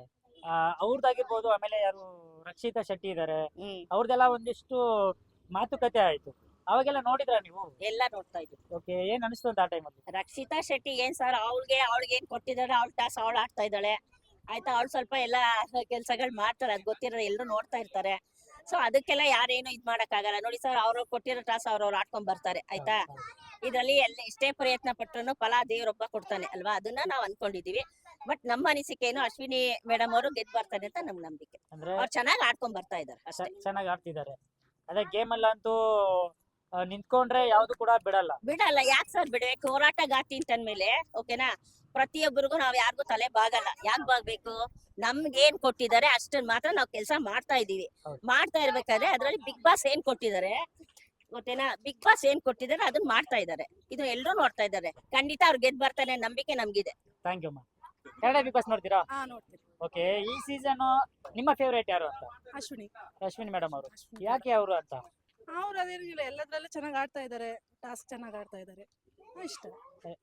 ಅವ್ರದ್ದಾಗಿರ್ಬೋದು ಆಮೇಲೆ ಯಾರು ರಕ್ಷಿತಾ ಶೆಟ್ಟಿ ಇದಾರೆ. ಹ್ಮ್. ಅವ್ರದ್ದೆಲ್ಲ ಒಂದಿಷ್ಟು ಮಾತುಕತೆ ಆಯ್ತು. ಅವಾಗೆಲ್ಲ ನೋಡಿದ್ರ ನೀವು? ಎಲ್ಲ ನೋಡ್ತಾ ಇದ್ವಿ. ಓಕೆ ಏನ್ ಅನಿಸ್ತು ಅಂತ ಆ ಟೈಮಲ್ಲಿ? ರಕ್ಷಿತಾ ಶೆಟ್ಟಿ ಏನ್ ಸರ್ ಅವಳಿಗೆ ಅವಳಿಗೆ ಏನ್ ಕೊಟ್ಟಿದಾರೆ ಅವಳ ಟಾಸ್ ಅವಳು ಆಡ್ತಾ ಇದ್ದಾಳೆ. ಆಯ್ತಾ ಅವಳು ಸ್ವಲ್ಪ ಎಲ್ಲ ಕೆಲ್ಸಗಳು ಮಾಡ್ತಾರೆ ಅದ್ ಗೊತ್ತಿರೋ ಎಲ್ಲರೂ ನೋಡ್ತಾ ಇರ್ತಾರೆ. ಸೊ ಅದಕ್ಕೆಲ್ಲ ಯಾರೇನು ಇದ್ ಮಾಡಕ್ ಆಗಲ್ಲ ನೋಡಿ ಸರ್ ಅವ್ರು ಕೊಟ್ಟಿರೋ ಟಾಸ್ ಅವ್ರವ್ರು ಆಡ್ಕೊಂಡ್ ಬರ್ತಾರೆ ಆಯ್ತಾ? ಇದ್ರಲ್ಲಿ ಎಲ್ಲ ಎಷ್ಟೇ ಪ್ರಯತ್ನ ಪಟ್ಟರು ಫಲ ದೇವರೊಬ್ಬ ಕೊಡ್ತಾನೆ ಅಲ್ವಾ? ಅದನ್ನ ನಾವ್ ಅನ್ಕೊಂಡಿದೀವಿ. ಬಟ್ ನಮ್ಮ ಅನಿಸಿಕೆ ಏನು ಅಶ್ವಿನಿ ಮೇಡಮ್ ಅವರು ಗೆದ್ದು ಬರ್ತಾರೆ ಅಂತ ನಮ್ ನಂಬಿಕೆ. ಅಂದ್ರೆ ಅವ್ರು ಚೆನ್ನಾಗಿ ಆಡ್ಕೊಂಡ್ ಬರ್ತಾ ಇದಾರೆ ಅಷ್ಟೇ. ಚೆನ್ನಾಗಿ ಆಡ್ತಿದ್ದಾರೆ ಅದೇ ಗೇಮ್ ಅಲ್ಲಂತೂ ಆ, ನಿಂತ್ಕೊಂಡ್ರೆ ಯಾವ್ದು ಕೂಡ ಬಿಡಲ್ಲ. ಬಿಡಲ್ಲ ಯಾಕೆ ಸರ್ ಬಿಡ್ಬೇಕು? ಹೋರಾಟಗಾತಿ ಅಂತಂದ್ಮೇಲೆ ಓಕೆನಾ? ಪ್ರತಿಯೊಬ್ಬರಿಗೂ ನಾವ್ ಯಾರಿಗೂ ತಲೆ ಬಾಗಲ್ಲ. ಯಾಕೆ ಬಾಗ್ಬೇಕು? ನಮ್ಗೆ ಏನ್ ಕೊಟ್ಟಿದ್ದಾರೆ ಅಷ್ಟನ್ ಮಾತ್ರ ನಾವ್ ಕೆಲಸ ಮಾಡ್ತಾ ಇದೀವಿ. ಹೌದು. ಮಾಡ್ತಾ ಇರ್ಬೇಕಾದ್ರೆ ಅದ್ರಲ್ಲಿ ಬಿಗ್ ಬಾಸ್ ಏನ್ ಕೊಟ್ಟಿದ್ದಾರೆ ಗೊತ್ತೇನಾ ಬಿಗ್ ಬಾಸ್ ಏನ್ ಕೊಟ್ಟಿದ್ದಾರೆ ಅದನ್ನ ಮಾಡ್ತಾ ಇದ್ದಾರೆ. ಇದು ಎಲ್ಲರೂ ನೋಡ್ತಾ ಇದ್ದಾರೆ. ಖಂಡಿತ ಅವ್ರು ಗೆದ್ ಬರ್ತಾನೆ ನಂಬಿಕೆ ನಮ್ಗಿದೆ. ಥ್ಯಾಂಕ್ ಯು ಮಾ ಕನ್ನಡ ಬಿಗ್ ಬಾಸ್ ನೋಡ್ತೀರಾ? ಹಾ ಓಕೆ ಈ ಸೀಸನ್ ನಿಮ್ಮ ಫೇವರೇಟ್ ಯಾರು ಅಂತ? ಅಶ್ವಿನಿ. ಅಶ್ವಿನಿ ಮೇಡಮ್ ಅವರು. ಯಾಕೆ ಅವರು ಅಂತ? ಅವ್ರು ಅದೇನಿಲ್ಲ ಎಲ್ಲದ್ರಲ್ಲೂ ಚೆನ್ನಾಗಿ ಆಡ್ತಾ ಇದ್ದಾರೆ. ಟಾಸ್ಕ್ ಚೆನ್ನಾಗಿ ಆಡ್ತಾ ಇದ್ದಾರೆ. ಇಷ್ಟ.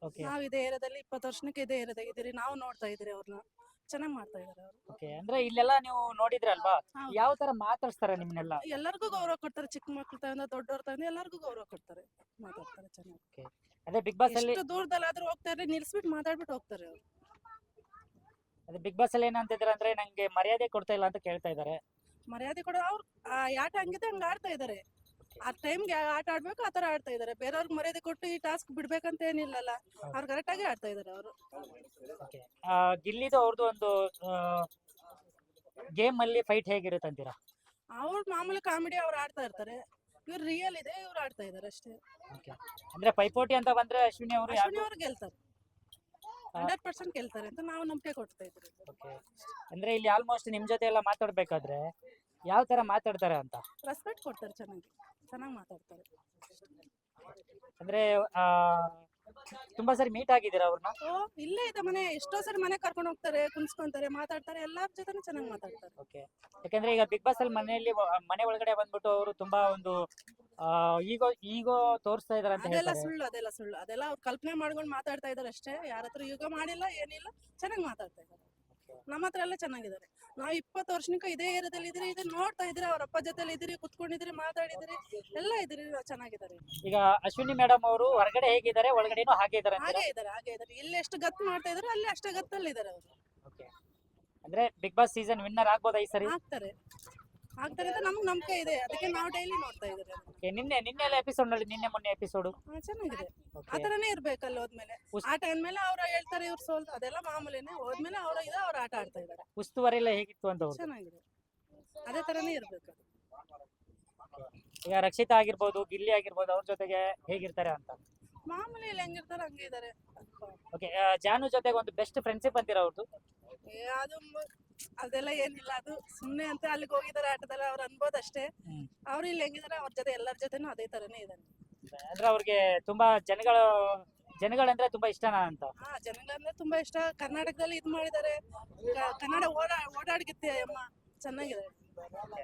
ಓಕೆ ನಾವ್ ಇದೇ ಏರಿಯಾದಲ್ಲಿ ಇಪ್ಪತ್ತು ವರ್ಷಕ್ಕೆ ಇದೇ ಏರಿಯಾದಾಗ ಇದೀರಿ ನಾವು ನೋಡ್ತಾ ಇದ್ರಿ ಅವ್ರನ್ನ ಚೆನ್ನಾಗಿ ಮಾಡ್ತಾ ಇದಾರೆ ಅವರು. ಓಕೆ ಅಂದ್ರೆ ಇಲ್ಲೆಲ್ಲ ನೀವು ನೋಡಿದ್ರಲ್ವಾ? ಹೌದು. ಯಾವ ತರ ಮಾತಾಡ್ಸ್ತಾರೆ ನಿಮ್ನೆಲ್ಲ? ಎಲ್ಲರಿಗೂ ಗೌರವ ಕೊಡ್ತಾರೆ ಚಿಕ್ಕ ಮಕ್ಳ ತಗೊಂಡ ದೊಡ್ಡವ್ರ ತಗೊಂಡ ಎಲ್ಲರಿಗೂ ಗೌರವ ಕೊಡ್ತಾರೆ ಮಾತಾಡ್ತಾರೆ ಚೆನ್ನಾಗಿ. ಅದೇ ಬಿಗ್ ಬಾಸ್ ಅಲ್ಲಿ ಎಷ್ಟು ದೂರದಲ್ಲಾದ್ರೂ ಹೋಗ್ತಾರೆ ನಿಲ್ಸ್ಬಿಟ್ಟು ಮಾತಾಡ್ಬಿಟ್ಟು ಹೋಗ್ತಾರೆ ಅವ್ರು. ಅದೇ ಬಿಗ್ ಬಾಸ್ ಅಲ್ಲಿ ಏನಂತಿದ್ರೆ ಅಂದ್ರೆ ನಂಗೆ ಮರ್ಯಾದೆ ಕೊಡ್ತಾ ಇಲ್ಲ ಅಂತ ಕೇಳ್ತಾ ಇದಾರೆ. ಮರ್ಯಾದೆ ಕೊಡೋ ಅವ್ರು ಆ ಆಟ ಹಂಗಿದೆ ಹಂಗ ಆಡ್ತಾ ಇದಾರೆ. ಆ ಟೈಮ್ಗೆ ಆಟ ಆಡ್ಬೇಕು ಆ ತರ ಆಡ್ತಾ ಇದಾರೆ ಬೇರೆಯವ್ರಿಗೆ ಮರ್ಯಾದೆ ಕೊಟ್ಟು ಈ ಟಾಸ್ಕ್ ಬಿಡ್ಬೇಕಂತ ಏನಿಲ್ಲಲ್ಲ. ಅವ್ರು ಕರೆಕ್ಟ್ ಆಗಿ ಆಡ್ತಾ ಇದಾರೆ ಅವರು. ಓಕೆ ಗಿಲ್ಲಿದು ಅವ್ರದ್ದು ಒಂದು ಗೇಮ್ ಅಲ್ಲಿ ಫೈಟ್ ಹೇಗಿರುತ್ತೆ ಅಂತೀರಾ? ಅವ್ರು ಮಾಮೂಲಿ ಕಾಮಿಡಿ ಅವ್ರು ಆಡ್ತಾ ಇರ್ತಾರೆ. ಇವ್ರು ರಿಯಲ್ ಇದೆ ಇವ್ರು ಆಡ್ತಾ ಇದಾರೆ ಅಷ್ಟೇ. ಓಕೆ ಅಂದ್ರೆ ಪೈಪೋಟಿ ಅಂತ ಬಂದ್ರೆ ಅಶ್ವಿನಿ ಅವರು ಅಶ್ವಿನಿ ಅವ್ರು ಗೆಲ್ತಾರೆ. ಹಂಡ್ರೆಡ್ ಪರ್ಸೆಂಟ್ ಗೆಲ್ತಾರೆ ಅಂತ ನಾವು ನಂಬಿಕೆ ಕೊಡ್ತಾ ಇದ್ರಿ ಓಕೆ ಅಂದ್ರೆ ಇಲ್ಲಿ ಆಲ್ಮೋಸ್ಟ್ ನಿಮ್ ಜೊತೆ ಎಲ್ಲ ಮಾತಾಡ್ಬೇಕಾದ್ರೆ ಯಾವ ತರ ಮಾತಾಡ್ತಾರೆ ಅಂತ? ರೆಸ್ಪೆಕ್ಟ್ ಕೊಡ್ತಾರೆ ಚೆನ್ನಾಗಿ ಚೆನ್ನಾಗಿ ಮಾತಾಡ್ತಾರೆ. ಅಂದ್ರೆ ಆ ತುಂಬಾ ಸರಿ ಮೀಟ್ ಆಗಿದ್ದೀರಾ ಅವ್ರನ್ನ? ಓ ಇಲ್ಲೇ ಇದೆ ಮನೆ ಎಷ್ಟೋ ಸರಿ ಮನೆ ಕರ್ಕೊಂಡು ಹೋಗ್ತಾರೆ ಕುಂಸ್ಕೊಂತಾರೆ ಮಾತಾಡ್ತಾರೆ ಎಲ್ಲಾರ ಜೊತೆನೂ ಚೆನ್ನಾಗಿ ಮಾತಾಡ್ತಾರೆ. ಓಕೆ. ಯಾಕಂದ್ರೆ ಈಗ ಬಿಗ್ ಬಾಸ್ ಅಲ್ಲಿ ಮನೆಯಲ್ಲಿ ಒ- ಮನೆ ಒಳಗಡೆ ಬಂದ್ಬಿಟ್ಟು ಅವರು ತುಂಬಾ ಒಂದು ಈಗೋ ಈಗೋ ತೋರಿಸ್ತಾ ಇದಾರೆ ಅಂತ ಅದೆಲ್ಲ ಹೇಳ್ತಾರೆ. ಸುಳ್ಳು ಅದೆಲ್ಲ ಸುಳ್ಳು ಅದೆಲ್ಲ ಅವ್ರು ಕಲ್ಪನೆ ಮಾಡ್ಕೊಂಡು ಮಾತಾಡ್ತಾ ಇದಾರೆ ಅಷ್ಟೇ ಯಾರತ್ರ ಯೋಗ ಯುಗ ಮಾಡಿಲ್ಲ ಏನಿಲ್ಲ ಚೆನ್ನಾಗಿ ಮಾತಾಡ್ತಾ ಇದ್ದಾರೆ ನಮ್ಮ ಹತ್ರ ಎಲ್ಲ ಚೆನ್ನಾಗಿದ್ದಾರೆ. ನಾವು ಇಪ್ಪತ್ತು ವರ್ಷನಿಕ ಇದೇ ಏರಿಯಾದಲ್ಲಿ ಇದ್ರಿ ಇದನ್ನ ನೋಡ್ತಾ ಇದ್ರಿ ಅವ್ರ ಅಪ್ಪ ಜೊತೆಲಿ ಇದ್ರಿ ಕುತ್ಕೊಂಡಿದ್ರಿ ಮಾತಾಡಿದ್ರಿ ಎಲ್ಲ ಇದ್ರಿ ಚೆನ್ನಾಗಿದ್ದಾರೆ. ಈಗ ಅಶ್ವಿನಿ ಮೇಡಮ್ ಅವರು ಹೊರಗಡೆ ಹೇಗಿದ್ದಾರೆ ಒಳಗಡೆನೂ ಹಾಗೆ ಇದಾರೆ ಹಾಗೆ ಇದಾರೆ ಹಾಗೆ ಇದಾರೆ ಇಲ್ಲಿ ಎಷ್ಟು ಗತ್ತು ಮಾಡ್ತಾ ಇದ್ರು ಅಲ್ಲಿ ಅಷ್ಟೇ ಗತ್ತಲ್ಲಿ ಇದಾರೆ ಅವರು. ಅಂದ್ರೆ ಬಿಗ್ ಬಾಸ್ ಸೀಸನ್ ವಿನ್ನರ್ ಆಗ್ಬೋದಾ ಈ ಸರಿ? ಆಗ್ತಾರೆ. ಆಗ್ತಾರೆ ಅಂತ ನಮ್ಗೆ ನಂಬಿಕೆ ಇದೆ. ಅದಕ್ಕೆ ನಾವು ಡೈಲಿ ನೋಡ್ತಾ ಇದ್ದಾರೆ Okay, ನಿನ್ನೆ ನಿನ್ನೆ ಎಲ್ಲ ಎಪಿಸೋಡ್ ನೋಡಿ ನಿನ್ನೆ ಮೊನ್ನೆ ಎಪಿಸೋಡ್ ಹಾ, ಚೆನ್ನಾಗಿದೆ. ಆ ಓಕೆ ತರನೇ ಇರ್ಬೇಕು ಅಲ್ಲಿ ಹೋದ್ಮೇಲೆ ಆಟ ಅಂದ್ಮೇಲೆ ಅವ್ರ ಹೇಳ್ತಾರೆ ಇವ್ರು ಸೋಲ್ ಅದೆಲ್ಲ ಮಾಮೂಲಿನೇ. ಹೋದ್ಮೇಲೆ ಅವ್ರ ಇದು ಅವ್ರ ಆಟ ಆಡ್ತಾ ಇದ್ದಾರೆ ಉಸ್ತುವಾರಿ ಎಲ್ಲ ಹೇಗಿತ್ತು ಅಂತ ಅವ್ರು ಚೆನ್ನಾಗಿದೆ. ಅದೇ ತರನೇ ಇರ್ಬೇಕು ಅದು. ಈಗ ರಕ್ಷಿತಾ ಆಗಿರ್ಬೋದು ಗಿಲ್ಲಿ ಆಗಿರ್ಬೋದು ಅವ್ರ ಜೊತೆಗೆ ಹೇಗಿರ್ತಾರೆ ಅಂತ. ಮಾಮೂಲಿ ಇಲ್ಲಿ ಹೆಂಗಿರ್ತಾರೆ ಹಂಗೆ ಇದಾರೆ. ಓಕೆ ಜಾನು ಜೊತೆಗೆ ಒಂದು ಬೆಸ್ಟ್ ಫ್ರೆಂಡ್ಶಿಪ್ ಅಂತೀರ ಅವ್ರದ್ದು ಅದು ಮ- ಅದೆಲ್ಲ ಏನಿಲ್ಲ ಅದು ಸುಮ್ನೆ ಅಂತ ಅಲ್ಲಿಗೆ ಹೋಗಿದಾರೆ ಆಟದಲ್ಲಿ ಅವ್ರ ಅನ್ಬೋದು ಅಷ್ಟೇ. ಅವ್ರು ಇಲ್ಲಿ ಹೆಂಗಿದಾರೆ ಅವ್ರ ಜೊತೆ ಎಲ್ಲರ ಜೊತೆನೂ ಅದೇ ತರನೇ ಇದಾನೆ. ಅಂದ್ರೆ ಅವ್ರಿಗೆ ತುಂಬಾ ಜನಗಳು ಜನಗಳಂದ್ರೆ ತುಂಬಾ ಇಷ್ಟನಾ ಅಂತ? ಹಾ ಜನಗಳಂದ್ರೆ ತುಂಬಾ ಇಷ್ಟ. ಕರ್ನಾಟಕದಲ್ಲಿ ಇದ್ ಮಾಡಿದಾರೆ. ಕ- ಕನ್ನಡ ಓಡಾ ಓಡಾಡ್ಗಿತ್ತೆ ಅಮ್ಮ ಚೆನ್ನಾಗಿದೆ.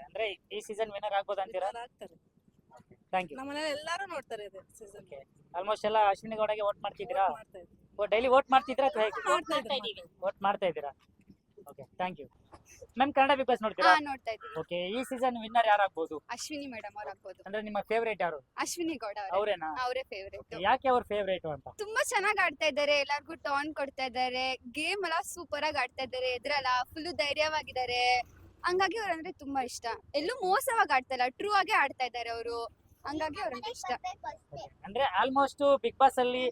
ಅಂದ್ರೆ ಈ ಸೀಸನ್ ವಿನರ್ ಆಗ್ಬೋದು ಅಂತೀರಾ? ಆಗ್ತಾರೆ. ಥ್ಯಾಂಕ್ ಯು ಎಲ್ಲಾರು ನೋಡ್ತಾರೆ ಇದೆ ಸೀಸನ್. ಆಲ್ಮೋಸ್ಟ್ ಎಲ್ಲ ಅಶ್ವಿನಿ ಗೌಡಗೆ ವೋಟ್ ಮಾಡ್ತಿದ್ದೀರಾ ಮಾಡ್ತಾ ಡೈಲಿ ವೋಟ್ ಮಾಡ್ತಿದ್ದೀರಾ ಅಥವಾ ಹೇಗೆ? ಮಾಡ್ತಾ ವೋಟ್ ಮಾಡ್ತಾ ಇದ್ದೀರಾ? Okay thank you ma'am Kannada big boss ಹಾ ನೋಡ್ತೀರಾ ನೋಡ್ತಾ ಇದ್ದೀನಿ ಓಕೆ ಈ ಸೀಸನ್ ವಿನ್ನರ್ ಯಾರಾಗ್ಬೋದು? ಅಶ್ವಿನಿ ಮೇಡಮ್ ಅವ್ರು ಆಗ್ಬೋದು ಅಂದ್ರೆ ನಿಮ್ಮ ಫೇವರೇಟ್ ಯಾರು? ಅಶ್ವಿನಿ ಗೌಡ ಅವ್ರೆ. ಅವರೇನಾ? ಅವರೇ ಫೇವರೇಟ್ ಯಾಕೆ ಅವ್ರ ಫೇವರೇಟ್ ಅಂತ? ತುಂಬಾ ಚೆನ್ನಾಗಿ ಆಡ್ತಾ ಇದ್ದಾರೆ ಎಲ್ಲಾರ್ಗು ಟಾನ್ ಕೊಡ್ತಾ ಇದ್ದಾರೆ ಗೇಮ್ ಎಲ್ಲ ಸೂಪರ್ ಆಗಿ ಆಡ್ತಾ ಇದ್ದಾರೆ ಇದ್ರಲ್ಲ ಫುಲ್ ಧೈರ್ಯವಾಗಿದ್ದಾರೆ. ಹಂಗಾಗಿ ಅವ್ರಂದ್ರೆ ತುಂಬಾ ಇಷ್ಟ. ಎಲ್ಲೂ ಮೋಸವಾಗಿ ಆಡ್ತಾ ಇಲ್ಲ ಟ್ರೂ ಆಗಿ ಆಡ್ತಾ ಇದ್ದಾರೆ ಅವರು. ಹಂಗಾಗಿ ಅವ್ರಿಗೆ ಇಷ್ಟ. ಅಂದ್ರೆ ಆಲ್ಮೋಸ್ಟ್ ಬಿಗ್ ಬಾಸ್ ಅಲ್ಲಿ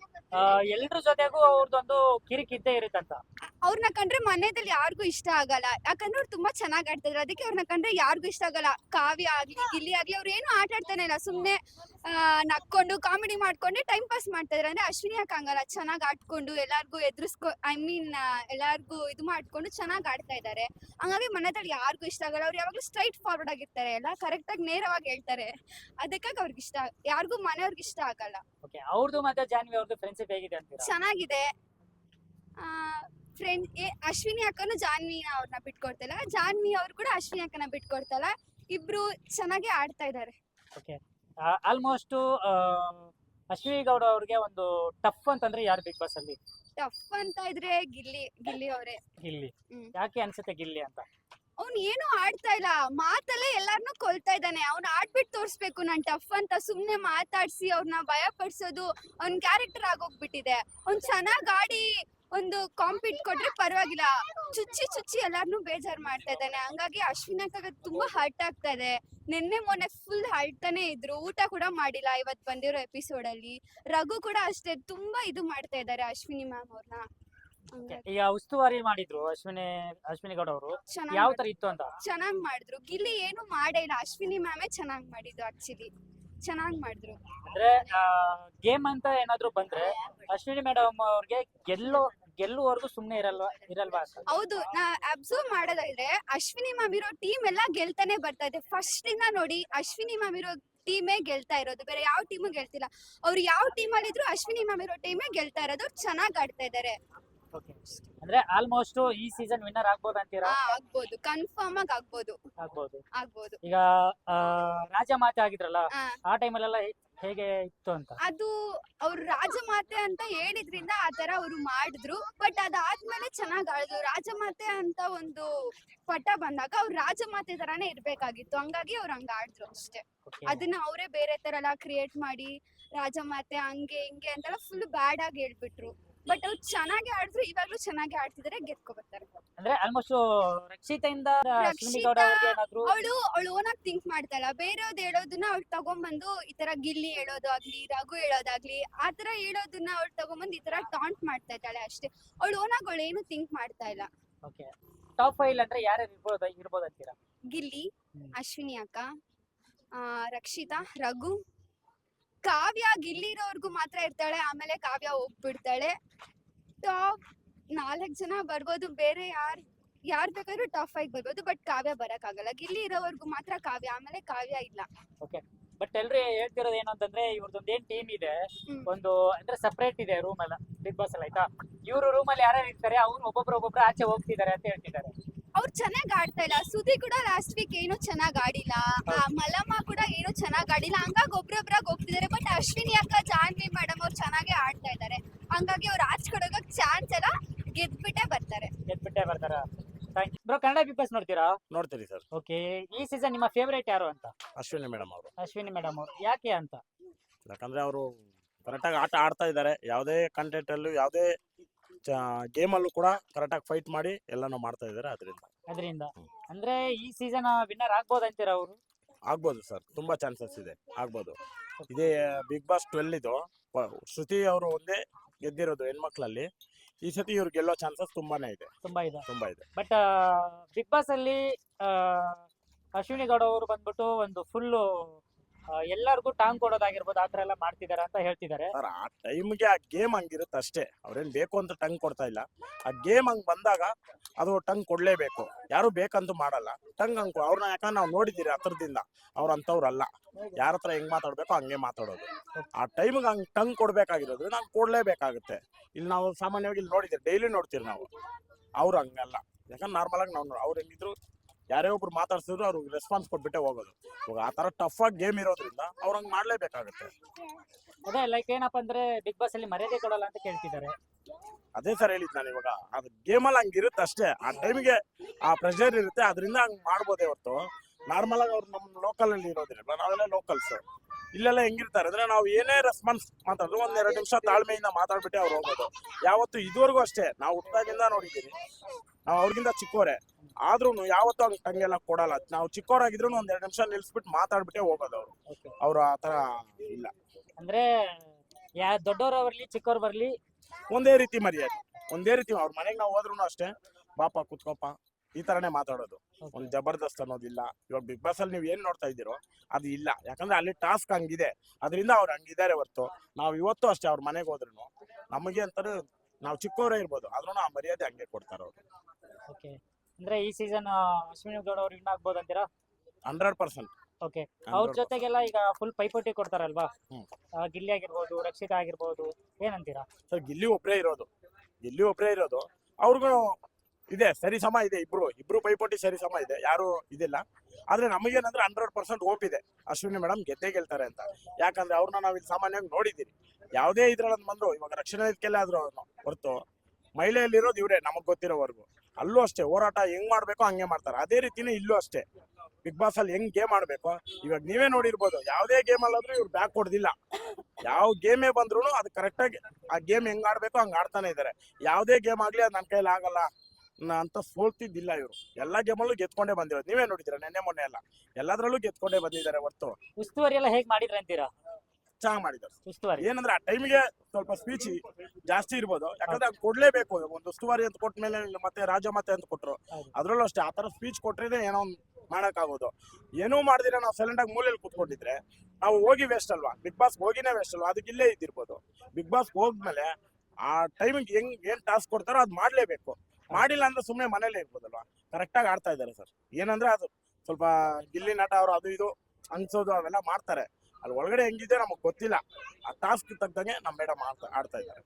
ಎಲ್ರ ಜೊತೆಗೂ ಅವ್ರದ್ದೊಂದು ಕಿರಿಕ್ ಇದ್ದೇ ಇರುತ್ತಂತ? ಅವ್ರನ್ನ ಕಂಡ್ರೆ ಮನೆಯಲ್ಲಿ ಯಾರಿಗೂ ಇಷ್ಟ ಆಗಲ್ಲ. ಯಾಕಂದ್ರೆ ಅವ್ರು ತುಂಬಾ ಚೆನ್ನಾಗಿ ಆಡ್ತಾ ಇದ್ರು ಅದಕ್ಕೆ ಅವ್ರನ್ನ ಕಂಡ್ರೆ ಯಾರಿಗೂ ಇಷ್ಟ ಆಗಲ್ಲ. ಕಾವ್ಯ ಆಗ್ಲಿ ಗಿಲ್ಲಿ ಆಗ್ಲಿ ಅವ್ರು ಏನು ಆಟ ಆಡ್ತಾನೆ ಇಲ್ಲ. ಸುಮ್ನೆ ಆ, ನಕ್ಕೊಂಡು ಕಾಮಿಡಿ ಮಾಡ್ಕೊಂಡೆ ಟೈಮ್ ಪಾಸ್ ಮಾಡ್ತಾ ಇದ್ರೆ. ಅಂದ್ರೆ ಅಶ್ವಿನಿ ಯಾಕೆ ಹಂಗಲ್ಲ? ಚೆನ್ನಾಗಿ ಆಡ್ಕೊಂಡು ಎಲ್ಲಾರ್ಗೂ ಎದುರಿಸ್ಕೊ ಐ ಮೀನ್ ಎಲ್ಲಾರ್ಗೂ ಇದು ಮಾಡ್ಕೊಂಡು ಚೆನ್ನಾಗಿ ಆಡ್ತಾ ಇದಾರೆ. ಹಂಗಾಗಿ ಮನೆದಲ್ಲಿ ಯಾರಿಗೂ ಇಷ್ಟ ಆಗಲ್ಲ. ಅವ್ರು ಯಾವಾಗ್ಲೂ ಸ್ಟ್ರೈಟ್ ಫಾರ್ವರ್ಡ್ ಆಗಿರ್ತಾರೆ. ಎಲ್ಲ ಕರೆಕ್ಟ್ ಆಗಿ ನೇರವಾಗಿ ಹೇಳ್ತಾರೆ. ಅದಕ್ಕಾಗಿ ಅವ್ರಿಗೆ ಇಷ್ಟ ಯಾರಿಗೂ ಮನೆಯವ್ರಿಗೆ ಇಷ್ಟ ಆಗಲ್ಲ. ಓಕೆ ಅವ್ರದ್ದು ಮತ್ತೆ ಜಾನ್ವಿ ಅವ್ರದ್ದು ಫ್ರೆಂಡ್ಶಿಪ್ ಹೇಗಿದೆ ಅಂತೀರಾ? ಚೆನ್ನಾಗಿದೆ. ಫ್ರೆಂಡ್ ಅಶ್ವಿನಿ ಅಕ್ಕನು ಜಾನ್ವಿ ಅವ್ರನ್ನ ಬಿಟ್ಕೊಡ್ತಲ್ಲ ಜಾನ್ವಿ ಅವ್ರು ಕೂಡ ಅಶ್ವಿನಿ ಅಕ್ಕನ ಬಿಟ್ಕೊಡ್ತಲ್ಲ ಇಬ್ರು ಚೆನ್ನಾಗಿ ಆಡ್ತಾ ಇದ್ದಾರೆ ಓಕೆ ಆಲ್ಮೋಸ್ಟ್ ಅಶ್ವಿನಿ ಗೌಡ ಅವ್ರಿಗೆ ಒಂದು ಟಫ್ ಅಂತಂದ್ರೆ ಯಾರು ಬಿಗ್ ಬಾಸ್ ಅಲ್ಲಿ? ಟಫ್ ಅಂತ ಇದ್ರೆ ಗಿಲ್ಲಿ ಗಿಲ್ಲಿ ಅವರೇ. ಗಿಲ್ಲಿ. ಹ್ಮ್. ಯಾಕೆ ಅನ್ಸುತ್ತೆ ಗಿಲ್ಲಿ ಅಂತ? ಅವ್ನು ಏನು ಆಡ್ತಾ ಇಲ್ಲ. ಮಾತಲ್ಲೇ ಎಲ್ಲಾರ್ನು ಕೊಲ್ತಾ ಇದ್ದಾನೆ. ಅವ್ನು ಆಡ್ಬಿಟ್ಟು ತೋರ್ಸ್ಬೇಕು. ನಾನು ಟಫ್ ಅಂತ ಸುಮ್ನೆ ಮಾತಾಡ್ಸಿ ಅವ್ರನ್ನ ಭಯ ಪಡ್ಸೋದು ಅವ್ನ ಕ್ಯಾರೆಕ್ಟರ್ ಆಗೋಗ್ಬಿಟ್ಟಿದೆ. ಅವ್ನ್ ಚೆನ್ನಾಗ್ ಆಡಿ ಒಂದು ಕಾಂಪಿಟ್ ಕೊಟ್ರೆ ಪರವಾಗಿಲ್ಲ. ಚುಚ್ಚಿ ಚುಚ್ಚಿ ಎಲ್ಲಾರ್ನು ಬೇಜಾರ್ ಮಾಡ್ತಾ ಇದ್ದಾನೆ. ಹಂಗಾಗಿ ಅಶ್ವಿನಕ್ಕಾಗ ತುಂಬಾ ಹರ್ಟ್ ಆಗ್ತಾ ಇದೆ. ನಿನ್ನೆ ಮೊನ್ನೆ ಫುಲ್ ಅಳ್ತಾನೆ ಇದ್ರು. ಊಟ ಕೂಡ ಮಾಡಿಲ್ಲ ಇವತ್ ಬಂದಿರೋ ಎಪಿಸೋಡ್ ಅಲ್ಲಿ. ರಘು ಕೂಡ ಅಷ್ಟೇ ತುಂಬಾ ಇದು ಮಾಡ್ತಾ ಇದ್ದಾರೆ ಅಶ್ವಿನಿ ಮ್ಯಾಮ್ ಅವ್ರನ್ನ ಈಗ ಉಸ್ತುವಾರಿ ಮಾಡಿದ್ರು ಅಶ್ವಿನಿ ಅಶ್ವಿನಿ ಗೌಡ ಅವರು. ಯಾವ ತರ ಇತ್ತು ಅಂತ? ಚೆನ್ನಾಗ್ ಮಾಡಿದ್ರು. ಗಿಲ್ಲಿ ಏನು ಮಾಡೇ ಇಲ್ಲ. ಅಶ್ವಿನಿ ಮ್ಯಾಮೇ ಚೆನ್ನಾಗ್ ಮಾಡಿದ್ರು ಆಕ್ಚುಲಿ ಚೆನ್ನಾಗ್ ಮಾಡಿದ್ರು. ಅಂದ್ರೆ ಗೇಮ್ ಅಂತ ಏನಾದ್ರು ಬಂದ್ರೆ ಅಶ್ವಿನಿ ಮೇಡಮ್ ಅವ್ರಿಗೆ ಗೆಲ್ಲೋ ಗೆಲ್ಲುವವರೆಗೂ ಸುಮ್ನೆ ಇರಲ್ವಾ ಇರಲ್ವಾ ಹೌದು ನಾ ಅಬ್ಸರ್ವ್ ಮಾಡೋದಾದ್ರೆ ಅಶ್ವಿನಿ ಮ್ಯಾಮ್ ಇರೋ ಟೀಮ್ ಎಲ್ಲ ಗೆಲ್ತಾನೆ ಬರ್ತಾ ಇದೆ. ಫಸ್ಟ್ ಇಂದ ನೋಡಿ ಅಶ್ವಿನಿ ಮ್ಯಾಮ್ ಇರೋ ಟೀಮೇ ಗೆಲ್ತಾ ಇರೋದು. ಬೇರೆ ಯಾವ ಟೀಮು ಗೆಲ್ತಿಲ್ಲ. ಅವ್ರು ಯಾವ ಟೀಮ್ ಅಲ್ಲಿ ಇದ್ರು ಅಶ್ವಿನಿ ಮ್ಯಾಮ್ ಇರೋ ಟೀಮೇ ಗೆಲ್ತಾ ಇರೋದು. ಚೆನ್ನಾಗಿ ಚೆನ್ನಾಗ್ ಆಡ್ತಾ ಇದಾರೆ. ಓಕೆ ಅಂದ್ರೆ ಆಲ್ಮೋಸ್ಟ್ ಈ ಸೀಸನ್ ವಿನ್ನರ್ ಆಗ್ಬೋದು ಅಂತೀರಾ? ಆಗ್ಬೋದು. ಕನ್ಫರ್ಮ್ ಆಗಿ ಆಗ್ಬೋದು. ಆಗ್ಬೋದು. ಆಗ್ಬೋದು. ಈಗ ಆ, ರಾಜಮಾತೆ ಆಗಿದ್ರಲ್ಲ ಆ, ಆ ಟೈಮಲ್ಲೆಲ್ಲ ಹೇಗೆ ಇತ್ತು ಅಂತ? ಅದು ಅವ್ರು ರಾಜಮಾತೆ ಅಂತ ಹೇಳಿದ್ರಿಂದ ಆ ತರ ಅವ್ರು ಮಾಡಿದ್ರು. ಬಟ್ ಅದಾದ್ಮೇಲೆ ಚೆನ್ನಾಗ್ ಆಡಿದ್ರು ರಾಜಮಾತೆ ಅಂತ ಒಂದು ಪಟ ಬಂದಾಗ ಅವ್ರು ರಾಜಮಾತೆ ತರಾನೇ ಇರ್ಬೇಕಾಗಿತ್ತು. ಹಂಗಾಗಿ ಅವ್ರು ಹಂಗ ಆಡಿದ್ರು ಅಷ್ಟೇ. Okay. ಅದನ್ನ ಅವರೇ ಬೇರೆ ತರ ಎಲ್ಲ ಕ್ರಿಯೇಟ್ ಮಾಡಿ ರಾಜಮಾತೆ ಹಂಗೆ ಹಿಂಗೆ ಅಂತೆಲ್ಲ ಫುಲ್ ಬ್ಯಾಡ್ ಆಗಿ ಹೇಳ್ಬಿಟ್ರು. ಬಟ್ ಅವ್ರು ಚೆನ್ನಾಗಿ ಆಡಿದ್ರು ಇವಾಗ್ಲೂ ಚೆನ್ನಾಗಿ ಆಡ್ತಿದಾರೆ ಗೆದ್ಕೋ ಬರ್ತಾರೆ. ಅಂದ್ರೆ ಆಲ್ಮೋಸ್ಟ್ ರಕ್ಷಿತೆಯಿಂದ ರಕ್ಷಿತಾ- ಅವಳು ಅವಳು ಓನಾಗ್ ಥಿಂಕ್ ಮಾಡ್ತಾಳ. ಬೇರೆಯವ್ರದ್ದು ಹೇಳೋದನ್ನ ಅವ್ಳು ತಗೊಂಬಂದು ಈ ತರ ಗಿಲ್ಲಿ ಹೇಳೋದು ಆಗ್ಲಿ ರಘು ಹೇಳೋದಾಗ್ಲಿ ಆ ತರ ಹೇಳೋದನ್ನ ಅವಳು ತಗೊಂಬಂದು ಈ ತರ ಟಾಂಟ್ ಮಾಡ್ತಾ ಇದ್ದಾಳೆ ಅಷ್ಟೇ. ಅವಳು ಓನಾಗಿ ಅವಳು ಏನು ಥಿಂಕ್ ಮಾಡ್ತಾ ಇಲ್ಲ. ಓಕೆ ಟಾಪ್ ಫೈವ್ ಅಂದ್ರೆ ಇರ್ಬೋದು ಇರ್ಬೋದು ಅಂತೀರಾ? ಗಿಲ್ಲಿ ಅಶ್ವಿನಿ ಅಕ್ಕ ಆ, ರಕ್ಷಿತಾ ರಘು. ಕಾವ್ಯ ಗಿಲ್ಲಿರೋರ್ಗು ಮಾತ್ರ ಇರ್ತಾಳೆ ಆಮೇಲೆ ಕಾವ್ಯ ಹೋಗ್ಬಿಡ್ತಾಳೆ. ಟಾಪ್ ನಾಲ್ಕು ಜನ ಬರ್ಬೋದು ಬೇರೆ ಯಾರ್ ಯಾರ್ ಬೇಕಾದ್ರೂ ಟಾಪ್ ಫೈವ್ ಬರ್ಬೋದು ಬಟ್ ಕಾವ್ಯ ಬರಕ್ಕಾಗಲ್ಲ. ಗಿಲ್ಲಿ ಇರೋವರ್ಗು ಮಾತ್ರ ಕಾವ್ಯ ಆಮೇಲೆ ಕಾವ್ಯ ಇಲ್ಲ. ಓಕೆ ಬಟ್ ಎಲ್ರು ಹೇಳ್ತಿರೋದು ಏನು ಅಂತಂದ್ರೆ ಇವ್ರದೊಂದು ಏನ್ ಟೀಮ್ ಇದೆ ಹ್ಮ್. ಒಂದು ಅಂದ್ರೆ ಸಪರೇಟ್ ಇದೆ ರೂಮ್ ಎಲ್ಲ ಬಿಗ್ ಬಾಸ್ ಅಲ್ಲಿ ಆಯ್ತಾ? ಇವ್ರು ರೂಮ್ ಅಲ್ಲಿ ಯಾರ್ಯಾರು ಇರ್ತಾರೆ ಅವ್ರು ಒಬ್ಬೊಬ್ರು ಒಬ್ಬೊಬ್ರು ಆಚೆ ಹೋಗ್ತಿದ್ದಾರೆ ಅಂತ ಹೇಳ್ತಿದ್ದಾರೆ. ಅವ್ರು ಚೆನ್ನಾಗ್ ಆಡ್ತಾ ಇಲ್ಲ. ಸುದಿ ಕೂಡ ಲಾಸ್ಟ್ ವೀಕ್ ಏನು ಚೆನ್ನಾಗ್ ಆಡಿಲ್ಲ. ಆ, ಮಲಮ್ಮ ಕೂಡ ಏನು ಚೆನ್ನಾಗ್ ಆಡಿಲ್ಲ ಹಂಗಾಗಿ ಒಬ್ರೊಬ್ರಾಗ ಹೋಗ್ತಿದ್ದಾರೆ ಬಟ್ ಅಶ್ವಿನಿ ಅಕ್ಕ ಜಾನ್ವಿ ಮೇಡಮ್ ಅವ್ರು ಚೆನ್ನಾಗೇ ಆಡ್ತಾ ಇದ್ದಾರೆ ಹಂಗಾಗಿ ಅವ್ರು ಆಚೆ ಕಡೆ ಹೋಗಕ್ ಚಾನ್ಸ್ ಎಲ್ಲ ಗೆದ್ಬಿಟ್ಟೆ ಬರ್ತಾರೆ ಗೆದ್ಬಿಟ್ಟೆ ಬರ್ತಾರ thank you bro Kannada big boss ನೋಡ್ತೀರಾ? ನೋಡ್ತೀರಿ ಸರ್. ಓಕೆ ಈ ಸೀಸನ್ ನಿಮ್ಮ ಫೇವರೇಟ್ ಯಾರು ಅಂತ? ಅಶ್ವಿನಿ ಮೇಡಮ್ ಅವರು. ಅಶ್ವಿನಿ ಮೇಡಮ್ ಅವರು. ಯಾಕೆ ಅಂತ? ಯಾಕಂದ್ರೆ ಅವರು ಕರೆಕ್ಟಾಗಿ ಆಟ ಆಡ್ತಾ ಇದ್ದಾರೆ. ಯಾವುದೇ ಕಂಟೆಂಟ್ ಅಲ್ಲೂ ಯಾವುದೇ ಅಲ್ಲೂ ಕೂಡ ಕರೆಕ್ಟಾಗಿ ಫೈಟ್ ಮಾಡಿ ಎಲ್ಲಾನು ಮಾಡ್ತಾ ಇದ್ದಾರೆ ಅದರಿಂದ. ಅದರಿಂದ. ಅಂದ್ರೆ ಈ ಸೀಸನ್ ವಿನ್ನರ್ ಆಗ್ಬೋದು ಅಂತೀರಾ ಅವರು? ಆಗ್ಬೋದು ಸರ್. ತುಂಬಾ ಚಾನ್ಸಸ್ ಇದೆ. ಆಗ್ಬೋದು. ಇದೇ ಬಿಗ್ ಬಾಸ್ ಟ್ವೆಲ್ ಇದು. ಶ್ರುತಿ ಅವರು ಒಂದೇ ಗೆದ್ದಿರೋದು ಹೆಣ್ಮಕ್ಳಲ್ಲಿ. ಈ ಸತಿ ಇವ್ರು ಗೆಲ್ಲೋ ಚಾನ್ಸಸ್ ತುಂಬಾನೇ ಇದೆ. ತುಂಬಾ ಇದೆ. ತುಂಬಾ ಇದೆ. ಬಟ್ ಬಿಗ್ ಬಾಸ್ ಅಲ್ಲಿ ಆ, ಅಶ್ವಿನಿ ಗೌಡ ಅವರು ಬಂದ್ಬಿಟ್ಟು ಒಂದು ಫುಲ್ ಎಲ್ಲರಿಗೂ ಟಾಂಗ್ ಕೊಡೋದಾಗಿರ್ಬೋದು, ಆ ಥರ ಎಲ್ಲ ಮಾಡ್ತಿದ್ದಾರೆ ಅಂತ ಹೇಳ್ತಿದ್ದಾರೆ. ಸರ್, ಆ ಟೈಮ್ಗೆ ಆ ಗೇಮ್ ಹಂಗಿರುತ್ತೆ ಅಷ್ಟೇ. ಅವ್ರೇನ್ ಬೇಕು ಅಂತ ಟಂಗ್ ಕೊಡ್ತಾ ಇಲ್ಲ. ಆ ಗೇಮ್ ಹಂಗ್ ಬಂದಾಗ ಅದು ಟಂಗ್ ಕೊಡ್ಲೇಬೇಕು. ಯಾರು ಬೇಕಂತೂ ಮಾಡಲ್ಲ. ಟಂಗ್ ಹಂಗ್ ಅವ್ರನ್ನ ಯಾಕಂದ್ರೆ ನಾವು ನೋಡಿದ್ದೀರಿ ಹತ್ರದಿಂದ. ಅವ್ರ ಅಂತವ್ರಲ್ಲ. ಯಾರ ಹತ್ರ ಹೆಂಗ್ ಮಾತಾಡ್ಬೇಕು ಹಂಗೆ ಮಾತಾಡೋದು. ಆ ಟೈಮ್ಗೆ ಹಂಗ್ ಟಂಗ್ ಕೊಡ್ಬೇಕಾಗಿರೋದು ನಾವು ಕೊಡ್ಲೇಬೇಕಾಗುತ್ತೆ. ಇಲ್ಲಿ ನಾವು ಸಾಮಾನ್ಯವಾಗಿ ಇಲ್ಲಿ ನೋಡಿದ್ದೀರಿ ಡೈಲಿ ನೋಡ್ತೀರಿ ನಾವು. ಅವ್ರು ಹಂಗಲ್ಲ. ಯಾಕಂದ್ರೆ ನಾರ್ಮಲ್ ಆಗಿ ನಾವು ಅವ್ರು ಹೆಂಗಿದ್ರು ಯಾರೇ ಒಬ್ರು ಮಾತಾಡ್ಸಿದ್ರು ಅವ್ರಿಗೆ ರೆಸ್ಪಾನ್ಸ್ ಕೊಟ್ಬಿಟ್ಟೆ ಹೋಗೋದು. ಇವಾಗ ಆ ತರ ಟಫ್ ಆಗಿ ಗೇಮ್ ಇರೋದ್ರಿಂದ ಅವ್ರ ಹಂಗ್ ಮಾಡ್ಲೇಬೇಕಾಗುತ್ತೆ. ಅದೇ ಲೈಕ್ ಏನಪ್ಪಾ ಅಂದ್ರೆ ಬಿಗ್ ಬಾಸ್ ಅಲ್ಲಿ ಮರ್ಯಾದೆ ಕೊಡಲ್ಲ ಅಂತ ಕೇಳ್ತಿದ್ದಾರೆ. ಅದೇ ಸರ್ ಹೇಳಿದ್ ನಾನು ಇವಾಗ. ಅದು ಗೇಮಲ್ಲಿ ಹಂಗಿರುತ್ತೆ ಅಷ್ಟೇ. ಆ ಟೈಮ್ಗೆ ಆ ಪ್ರೆಷರ್ ಇರುತ್ತೆ. ಅದರಿಂದ ಹಂಗ್ ಮಾಡ್ಬೋದೇ ಹೊರತು. ನಾರ್ಮಲ್ ಆಗಿ ಅವ್ರು ನಮ್ಮ ಲೋಕಲ್ ಅಲ್ಲಿ ಇರೋದಿಲ್ಲ ನಾವೆಲ್ಲ ಲೋಕಲ್ಸ್ ಇಲ್ಲೆಲ್ಲ ಹೆಂಗಿರ್ತಾರೆ? ಅಂದ್ರೆ ನಾವು ಏನೇ ರೆಸ್ಪಾನ್ಸ್ ಮಾತಾಡಿದ್ರು ಒಂದ್ ಎರಡು ನಿಮಿಷ ತಾಳ್ಮೆಯಿಂದ ಮಾತಾಡ್ಬಿಟ್ಟೆ ಅವ್ರು ಹೋಗೋದು. ಯಾವತ್ತು ಇದುವರೆಗೂ ಅಷ್ಟೇ. ನಾವು ಹುಟ್ಟಾಗಿಂದ ನೋಡಿದ್ದೀವಿ ನಾವು ಅವ್ರಿಗಿಂತ ಚಿಕ್ಕವರೇ ಆದ್ರೂ ಯಾವತ್ತೂ ಅದಕ್ಕೆ ಹಂಗೆಲ್ಲ ಕೊಡಲ್ಲ. ನಾವು ಚಿಕ್ಕವರಾಗಿದ್ರು ಒಂದ್ ಎರಡು ನಿಮಿಷ ನಿಲ್ಸ್ಬಿಟ್ಟು ಮಾತಾಡ್ಬಿಟ್ಟೆ ಹೋಗೋದು ಅವ್ರು. Okay. ಅವ್ರು ಆ ತರ ಇಲ್ಲ. ಅಂದ್ರೆ ಯಾ ದೊಡ್ಡವರು ಬರ್ಲಿ ಚಿಕ್ಕವ್ರು ಬರ್ಲಿ? ಒಂದೇ ರೀತಿ ಮರ್ಯಾದೆ. ಒಂದೇ ರೀತಿ ಅವ್ರ ಮನೆಗೆ ನಾವು ಹೋದ್ರು ಅಷ್ಟೇ. ಬಾಪ ಕುತ್ಕೋಪ ಈ ತರನೇ ಮಾತಾಡೋದು. ಒಂದ್ ಜಬರ್ದಸ್ತ್ ಅನ್ನೋದಿಲ್ಲ. ಇವಾಗ ಬಿಗ್ ಬಾಸ್ ಅಲ್ಲಿ ನೀವು ಏನ್ ನೋಡ್ತಾ ಇದ್ದೀರೋ ಅದು ಇಲ್ಲ. ಯಾಕಂದ್ರೆ ಅಲ್ಲಿ ಟಾಸ್ಕ್ ಹಂಗಿದೆ. ಅದರಿಂದ ಅವ್ರು ಹಂಗಿದ್ದಾರೆ ಹೊರ್ತು. ನಾವು ಇವತ್ತು ಅಷ್ಟೇ ಅವ್ರ ಮನೆಗೆ ಹೋದ್ರು ನಮಗೆ ಅಂತಾರೆ ನಾವು ಚಿಕ್ಕವರೇ ಇರ್ಬೋದು. ಆದ್ರೂ ಆ ಮರ್ಯಾದೆ ಹಂಗೆ ಕೊಡ್ತಾರೆ ಅವ್ರು. ಓಕೆ ಅಂದ್ರೆ ಈ ಸೀಸನ್ ಅಶ್ವಿನಿ ಗೌಡ ಅವ್ರು ವಿನ್ ಆಗ್ಬೋದು ಅಂತೀರಾ? ಹಂಡ್ರೆಡ್ ಪರ್ಸೆಂಟ್ ಓಕೆ ಅವ್ರ ಜೊತೆಗೆಲ್ಲ ಈಗ ಫುಲ್ ಪೈಪೋಟಿ ಕೊಡ್ತಾರಲ್ವಾ? ಹ್ಮ್. ಆ, ಗಿಲ್ಲಿ ಆಗಿರ್ಬೋದು ರಕ್ಷಿತಾ ಆಗಿರ್ಬೋದು ಏನಂತೀರಾ? ಸರ್ ಗಿಲ್ಲಿ ಒಬ್ಬರೇ ಇರೋದು. ಗಿಲ್ಲಿ ಒಬ್ಬರೇ ಇರೋದು. ಅವ್ರಿಗೂ ಇದೆ ಸರಿ ಸಮ ಇದೆ ಇಬ್ರು. ಇಬ್ರು ಪೈಪೋಟಿ ಸರಿ ಸಮ ಇದೆ ಯಾರು ಇದಿಲ್ಲ. ಆದ್ರೆ ನಮಗೇನಂದ್ರೆ ಹಂಡ್ರೆಡ್ ಪರ್ಸೆಂಟ್ ಹೋಪ್ ಇದೆ. ಅಶ್ವಿನಿ ಮೇಡಮ್ ಗೆದ್ದೇ ಗೆಲ್ತಾರೆ ಅಂತ. ಯಾಕಂದ್ರೆ ಅವ್ರನ್ನ ನಾವು ಇಲ್ಲಿ ಸಾಮಾನ್ಯವಾಗಿ ನೋಡಿದ್ದೀರಿ ಯಾವುದೇ ಇದ್ರಲ್ಲಿ ಬಂದ್ರು ಇವಾಗ ರಕ್ಷಣೆ ವೇದಿಕೆಲ್ಲ ಆದ್ರೂ ಅವ್ರು ಹೊರತು. ಮಹಿಳೆಯಲ್ಲಿರೋದು ಇವರೇ ನಮಗ್ ಗೊತ್ತಿರೋವರೆಗೂ. ಅಲ್ಲೂ ಅಷ್ಟೇ, ಹೋರಾಟ ಹೆಂಗ್ ಮಾಡ್ಬೇಕೋ ಹಂಗೆ ಮಾಡ್ತಾರೆ. ಅದೇ ರೀತಿನೇ ಇಲ್ಲೂ ಅಷ್ಟೇ. ಬಿಗ್ ಬಾಸ್ ಅಲ್ಲಿ ಹೆಂಗ್ ಗೇಮ್ ಆಡ್ಬೇಕು? ಇವಾಗ ನೀವೇ ನೋಡಿರ್ಬೋದು, ಯಾವುದೇ ಗೇಮ್ ಅಲ್ಲಾದ್ರೂ ಇವ್ರು ಬ್ಯಾಕ್ ಕೊಡ್ದಿಲ್ಲ. ಯಾವ ಗೇಮೇ ಬಂದ್ರು ಅದು ಕರೆಕ್ಟಾಗಿ ಆ ಗೇಮ್ ಹೆಂಗ್ ಆಡ್ಬೇಕು ಹಂಗ್ ಆಡ್ತಾನೆ ಇದಾರೆ. ಯಾವುದೇ ಗೇಮ್ ಆಗ್ಲಿ ಅದು ನನ್ನ ಕೈಲಿ ಆಗಲ್ಲ ಅಂತ ಸೋಲ್ತಿದ್ದಿಲ್ಲ ಇವರು. ಎಲ್ಲಾ ಗೇಮಲ್ಲೂ ಗೆದ್ಕೊಂಡೇ ಬಂದಿರೋದು. ನೀವೇ ನೋಡಿದ್ರೆ ನೆನ್ನೆ ಮೊನ್ನೆ ಎಲ್ಲ? ಎಲ್ಲದ್ರಲ್ಲೂ ಗೆದ್ಕೊಂಡೇ ಬಂದಿದ್ದಾರೆ ಹೊರತು. ಉಸ್ತುವಾರಿ ಎಲ್ಲ ಹೇಗ್ ಮಾಡಿದ್ರೆ ಅಂತೀರಾ ಚೆನ್ನಾಗಿ ಮಾಡಿದ್ದಾರೆ. ಉಸ್ತುವಾರಿ ಏನಂದ್ರೆ ಆ ಟೈಮಿಗೆ ಸ್ವಲ್ಪ ಸ್ಪೀಚ್ ಜಾಸ್ತಿ ಇರ್ಬೋದು. ಯಾಕಂದ್ರೆ ಅದು ಕೊಡ್ಲೇಬೇಕು ಒಂದು ಉಸ್ತುವಾರಿ ಅಂತ ಕೊಟ್ಟ ಮೇಲೆ ಮತ್ತೆ ರಾಜಮಾತೆ ಅಂತ ಕೊಟ್ರು. ಅದರಲ್ಲೂ ಅದ್ರಲ್ಲೂ ಅಷ್ಟೇ ಆ ತರ ಸ್ಪೀಚ್ ಕೊಟ್ರೇನೆ ಏನೋ ಒಂದು ಮಾಡೋಕ್ಕಾಗೋದು. ಏನೂ ಮಾಡಿದ್ರೆ ನಾವು ಸೈಲೆಂಟ್ ಆಗಿ ಮೂಲೆಯಲ್ಲಿ ಕೂತ್ಕೊಂಡಿದ್ರೆ ನಾವು ಹೋಗಿ ವೇಸ್ಟ್ ಅಲ್ವಾ? ಬಿಗ್ ಬಾಸ್ ಹೋಗಿನೇ ವೇಸ್ಟ್ ಅಲ್ವಾ? ಅದಕ್ಕೆ ಇಲ್ಲೇ ಇದ್ದಿರ್ಬೋದು. ಬಿಗ್ ಬಾಸ್ ಹೋದ್ಮೇಲೆ ಆ ಟೈಮಿಗೆ ಹೆಂಗ್ ಏನ್ ಟಾಸ್ಕ್ ಕೊಡ್ತಾರೋ ಅದು ಮಾಡ್ಲೇಬೇಕು. ಮಾಡಿಲ್ಲ ಅಂದ್ರೆ ಸುಮ್ಮನೆ ಮನೇಲೇ ಇರ್ಬೋದಲ್ವಾ? ಕರೆಕ್ಟಾಗಿ ಆಡ್ತಾ ಇದ್ದಾರೆ ಸರ್ ಏನಂದ್ರೆ ಅದು ಸ್ವಲ್ಪ ಗಿಲ್ಲಿ ನಟ ಅವರು ಅದು ಇದು ಅನ್ಸೋದು ಅವೆಲ್ಲ ಮಾಡ್ತಾರೆ. ಅಲ್ಲಿ ಒಳಗಡೆ ಹೆಂಗಿದೆ ನಮಗೆ ಗೊತ್ತಿಲ್ಲ. ಆ ಟಾಸ್ಕ್ ತಕ್ಕಂಗೆ ನಮ್ಮ ಮೇಡಮ್ ಆಡ್ತಾ ಆಡ್ತಾ ಇದ್ದಾರೆ.